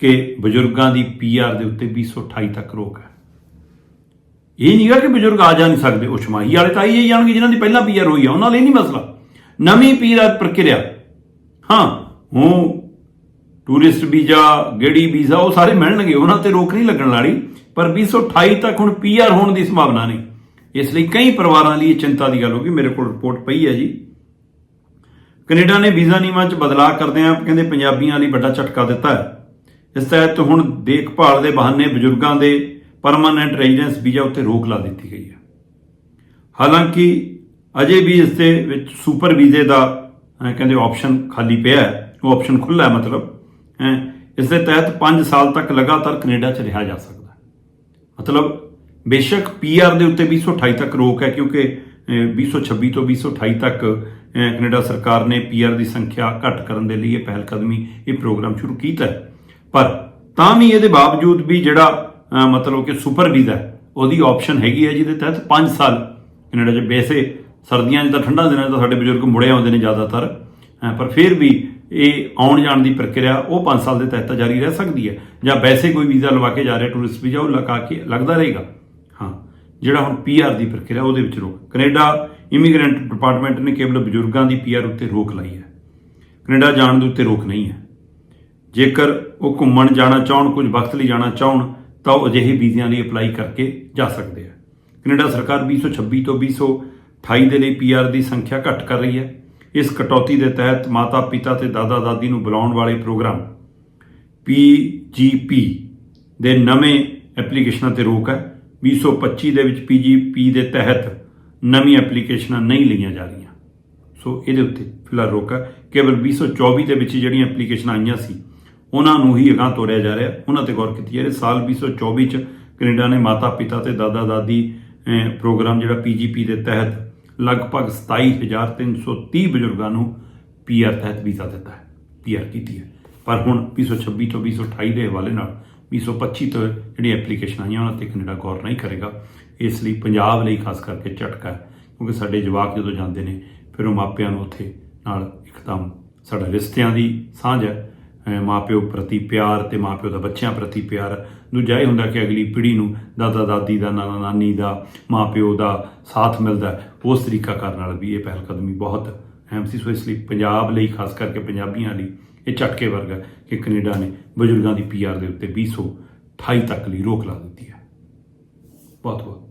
Speaker 1: ਕਿ ਬਜ਼ੁਰਗਾਂ ਦੀ ਪੀਆਰ ਦੇ ਉੱਤੇ 228 ਤੱਕ ਰੋਕ ਹੈ। ਇਹ ਨਹੀਂਗਾ ਕਿ ਬਜ਼ੁਰਗ ਆ ਜਾ ਨਹੀਂ ਸਕਦੇ। ਉਹ ਛਮਾਹੀ ਵਾਲੇ ਤਾਂ ਆਈ ਜਾਣਗੇ ਜਿਨ੍ਹਾਂ ਦੀ ਪਹਿਲਾਂ ਪੀਆਰ ਹੋਈ ਆ। ਉਹਨਾਂ ਲਈ ਨਹੀਂ ਮਸਲਾ। ਨਵੀਂ ਪੀਆਰ ਪ੍ਰਕਿਰਿਆ। ਹਾਂ ਉਹ ਟੂਰਿਸਟ ਵੀਜ਼ਾ, ਗੇੜੀ ਵੀਜ਼ਾ, ਉਹ ਸਾਰੇ ਮਿਲਣਗੇ। ਉਹਨਾਂ ਤੇ ਰੋਕ ਨਹੀਂ ਲੱਗਣ ਵਾਲੀ। ਪਰ 228 ਤੱਕ ਹੁਣ ਪੀਆਰ ਹੋਣ ਦੀ ਸੰਭਾਵਨਾ ਨਹੀਂ। ਇਸ ਲਈ ਕਈ ਪਰਿਵਾਰਾਂ ਲਈ ਇਹ ਚਿੰਤਾ ਦੀ ਗੱਲ ਹੋ ਗਈ। ਮੇਰੇ ਕੋਲ ਰਿਪੋਰਟ ਪਈ ਹੈ ਜੀ। ਕੈਨੇਡਾ ਨੇ ਵੀਜ਼ਾ ਨਿਯਮਾਂ 'ਚ ਬਦਲਾਅ ਕਰਦਿਆਂ ਕਹਿੰਦੇ ਪੰਜਾਬੀਆਂ ਲਈ ਵੱਡਾ ਝਟਕਾ ਦਿੱਤਾ ਹੈ। ਇਸ ਤਹਿਤ ਹੁਣ ਦੇਖਭਾਲ ਦੇ ਬਹਾਨੇ ਬਜ਼ੁਰਗਾਂ ਦੇ ਪਰਮਾਨੈਂਟ ਰੈਜ਼ੀਡੈਂਸ ਵੀਜ਼ਾ ਉੱਤੇ ਰੋਕ ਲਾ ਦਿੱਤੀ ਗਈ ਹੈ। ਹਾਲਾਂਕਿ ਅਜੇ ਵੀ ਇਸ ਦੇ ਵਿੱਚ ਸੁਪਰ ਵੀਜ਼ੇ ਦਾ ਕਹਿੰਦੇ ਆਪਸ਼ਨ ਖਾਲੀ ਪਿਆ ਹੈ। ਉਹ ਆਪਸ਼ਨ ਖੁੱਲ੍ਹਾ ਹੈ ਮਤਲਬ ਹੈਂ ਇਸ ਦੇ ਤਹਿਤ 5 ਸਾਲ ਤੱਕ ਲਗਾਤਾਰ ਕੈਨੇਡਾ 'ਚ ਰਿਹਾ ਜਾ ਸਕਦਾ ਹੈ। ਮਤਲਬ ਬੇਸ਼ੱਕ ਪੀਆਰ ਦੇ ਉੱਤੇ 2028 ਤੱਕ ਰੋਕ ਹੈ ਕਿਉਂਕਿ ਅਹ, 2026 ਤੋਂ 2028 ਤੱਕ ਕੈਨੇਡਾ ਸਰਕਾਰ ਨੇ ਪੀਆਰ ਦੀ ਸੰਖਿਆ ਘੱਟ ਕਰਨ ਦੇ ਲਈ ਇਹ ਪਹਿਲ ਕਦਮੀ ਇਹ ਪ੍ਰੋਗਰਾਮ ਸ਼ੁਰੂ ਕੀਤਾ ਪਰ ਤਾਂ ਵੀ ਇਹਦੇ ਬਾਵਜੂਦ ਵੀ ਜਿਹੜਾ ਮਤਲਬ ਕਿ ਸੁਪਰ ਵੀਜ਼ਾ ਉਹਦੀ ਆਪਸ਼ਨ ਹੈਗੀ ਹੈ ਜਿਹਦੇ ਤਹਿਤ 5 ਸਾਲ ਕੈਨੇਡਾ 'ਚ ਵੈਸੇ ਸਰਦੀਆਂ 'ਚ ਤਾਂ ਠੰਡਾ ਦਿਨਾਂ 'ਚ ਤਾਂ ਸਾਡੇ ਬਜ਼ੁਰਗ ਮੁੜੇ ਆਉਂਦੇ ਨੇ ਜ਼ਿਆਦਾਤਰ ਅਹ, ਪਰ ਫਿਰ ਵੀ ਇਹ ਆਉਣ ਜਾਣ ਦੀ ਪ੍ਰਕਿਰਿਆ ਉਹ 5 ਸਾਲ ਦੇ ਤਹਿਤ ਤਾਂ ਜਾਰੀ ਰਹਿ ਸਕਦੀ ਹੈ। ਜਾਂ ਵੈਸੇ ਕੋਈ ਵੀਜ਼ਾ ਲਵਾ ਕੇ ਜਾ ਰਿਹਾ ਟੂਰਿਸਟ ਵੀਜ਼ਾ ਉਹ ਲਗਾ ਕੇ ਲੱਗਦਾ ਰਹੇਗਾ। ਹਾਂ ਜਿਹੜਾ ਹੁਣ ਪੀਆਰ ਦੀ ਪ੍ਰਕਿਰਿਆ ਉਹਦੇ ਵਿੱਚ ਰੋਕ ਕੈਨੇਡਾ ਇਮੀਗ੍ਰੈਂਟ ਡਿਪਾਰਟਮੈਂਟ ਨੇ ਕੇਵਲ ਬਜ਼ੁਰਗਾਂ ਦੀ ਪੀਆਰ ਉੱਤੇ ਰੋਕ ਲਾਈ ਹੈ। ਕੈਨੇਡਾ ਜਾਣ ਦੇ ਉੱਤੇ ਰੋਕ ਨਹੀਂ ਹੈ। ਜੇਕਰ ਉਹ ਘੁੰਮਣ ਜਾਣਾ ਚਾਹਣ, ਕੁਝ ਵਕਤ ਲਈ ਜਾਣਾ ਚਾਹਣ, ਤਾਂ ਉਹ ਅਜਿਹੇ ਵੀਜ਼ਿਆਂ ਲਈ ਅਪਲਾਈ ਕਰਕੇ ਜਾ ਸਕਦੇ ਆ। ਕੈਨੇਡਾ ਸਰਕਾਰ 2026 ਤੋਂ 2028 ਦੇ ਲਈ ਪੀਆਰ ਦੀ ਸੰਖਿਆ ਘੱਟ ਕਰ ਰਹੀ ਹੈ। ਇਸ ਕਟੌਤੀ ਦੇ ਤਹਿਤ ਮਾਤਾ, ਪਿਤਾ ਤੇ ਦਾਦਾ, ਦਾਦੀ ਨੂੰ ਬੁਲਾਉਣ ਵਾਲੇ ਪ੍ਰੋਗਰਾਮ PGP ਦੇ ਨਵੇਂ ਐਪਲੀਕੇਸ਼ਨਾਂ ਤੇ ਰੋਕ ਹੈ। 2025 ਦੇ ਵਿੱਚ PGP ਦੇ ਤਹਿਤ ਨਵੀਆਂ ਐਪਲੀਕੇਸ਼ਨਾਂ ਨਹੀਂ ਲਈਆਂ ਜਾ ਰਹੀਆਂ। ਸੋ ਇਹਦੇ ਉੱਤੇ ਫਿਲਹਾਲ ਰੋਕ ਹੈ। ਕੇਵਲ 2024 ਦੇ ਵਿੱਚ ਜਿਹੜੀਆਂ ਐਪਲੀਕੇਸ਼ਨਾਂ ਆਈਆਂ ਸੀ, ਉਹਨਾਂ ਨੂੰ ਹੀ ਅਗਾਂਹ ਤੋਰਿਆ ਜਾ ਰਿਹਾ। ਉਹਨਾਂ ਤੇ ਗੌਰ ਕੀਤੀ ਜਾ ਰਹੀ ਸਾਲ 2024 ਚ ਕੈਨੇਡਾ ਨੇ ਮਾਤਾ ਪਿਤਾ ਤੇ ਦਾਦਾ ਦਾਦੀ ਪ੍ਰੋਗਰਾਮ ਜਿਹੜਾ ਪੀਜੀਪੀ ਦੇ ਤਹਿਤ ਲਗਭਗ 27330 ਬਜ਼ੁਰਗਾਂ ਨੂੰ ਪੀਆਰ ਤਹਿਤ ਵੀਜ਼ਾ ਦਿੱਤਾ ਹੈ। ਪੀਆਰ ਕੀਤੀ ਹੈ। ਪਰ ਹੁਣ 2026 ਤੋਂ 2028 ਦੇ ਹਵਾਲੇ ਨਾਲ 2025 ਤੋਂ ਜਿਹੜੀਆਂ ਐਪਲੀਕੇਸ਼ਨ ਆਈਆਂ, ਉਹਨਾਂ ਤੇ ਕੈਨੇਡਾ ਗੌਰ ਨਹੀਂ ਕਰੇਗਾ। ਇਸ ਲਈ ਪੰਜਾਬ ਲਈ ਖਾਸ ਕਰਕੇ ਝਟਕਾ ਕਿਉਂਕਿ ਸਾਡੇ ਜਵਾਕ ਜਦੋਂ ਜਾਂਦੇ ਨੇ, ਫਿਰ ਉਹ ਮਾਪਿਆਂ ਨੂੰ ਉੱਥੇ ਨਾਲ ਇੱਕਦਮ ਸਾਡਾ ਰਿਸ਼ਤਿਆਂ ਦੀ ਸਾਂਝ ਹੈ। ਅਹ ਮਾਪਿਓ ਪ੍ਰਤੀ ਪਿਆਰ ਤੇ ਮਾਪਿਓ ਦਾ ਬੱਚਿਆਂ ਪ੍ਰਤੀ ਪਿਆਰ ਦੂਜਾ ਇਹ ਹੁੰਦਾ ਕਿ ਅਗਲੀ ਪੀੜ੍ਹੀ ਨੂੰ ਦਾਦਾ, ਦਾਦੀ ਦਾ, ਨਾਨਾ, ਨਾਨੀ ਦਾ, ਮਾਪਿਓ ਦਾ ਸਾਥ ਮਿਲਦਾ ਉਸ ਤਰੀਕਾ ਕਰਨ ਨਾਲ ਵੀ ਇਹ ਪਹਿਲ ਕਦਮੀ ਬਹੁਤ ਅਹਿਮ ਸੀ। ਸੋ ਇਸ ਲਈ ਪੰਜਾਬ ਲਈ, ਖਾਸ ਕਰਕੇ ਪੰਜਾਬੀਆਂ ਲਈ, ਇਹ ਝਟਕੇ ਵਰਗਾ ਕਿ ਕੈਨੇਡਾ ਨੇ ਬਜ਼ੁਰਗਾਂ ਦੀ ਪੀਆਰ ਦੇ ਉੱਤੇ 2028 ਤੱਕ ਲਈ ਰੋਕ ਲਾ ਦਿੱਤੀ ਹੈ। ਬਹੁਤ ਬਹੁਤ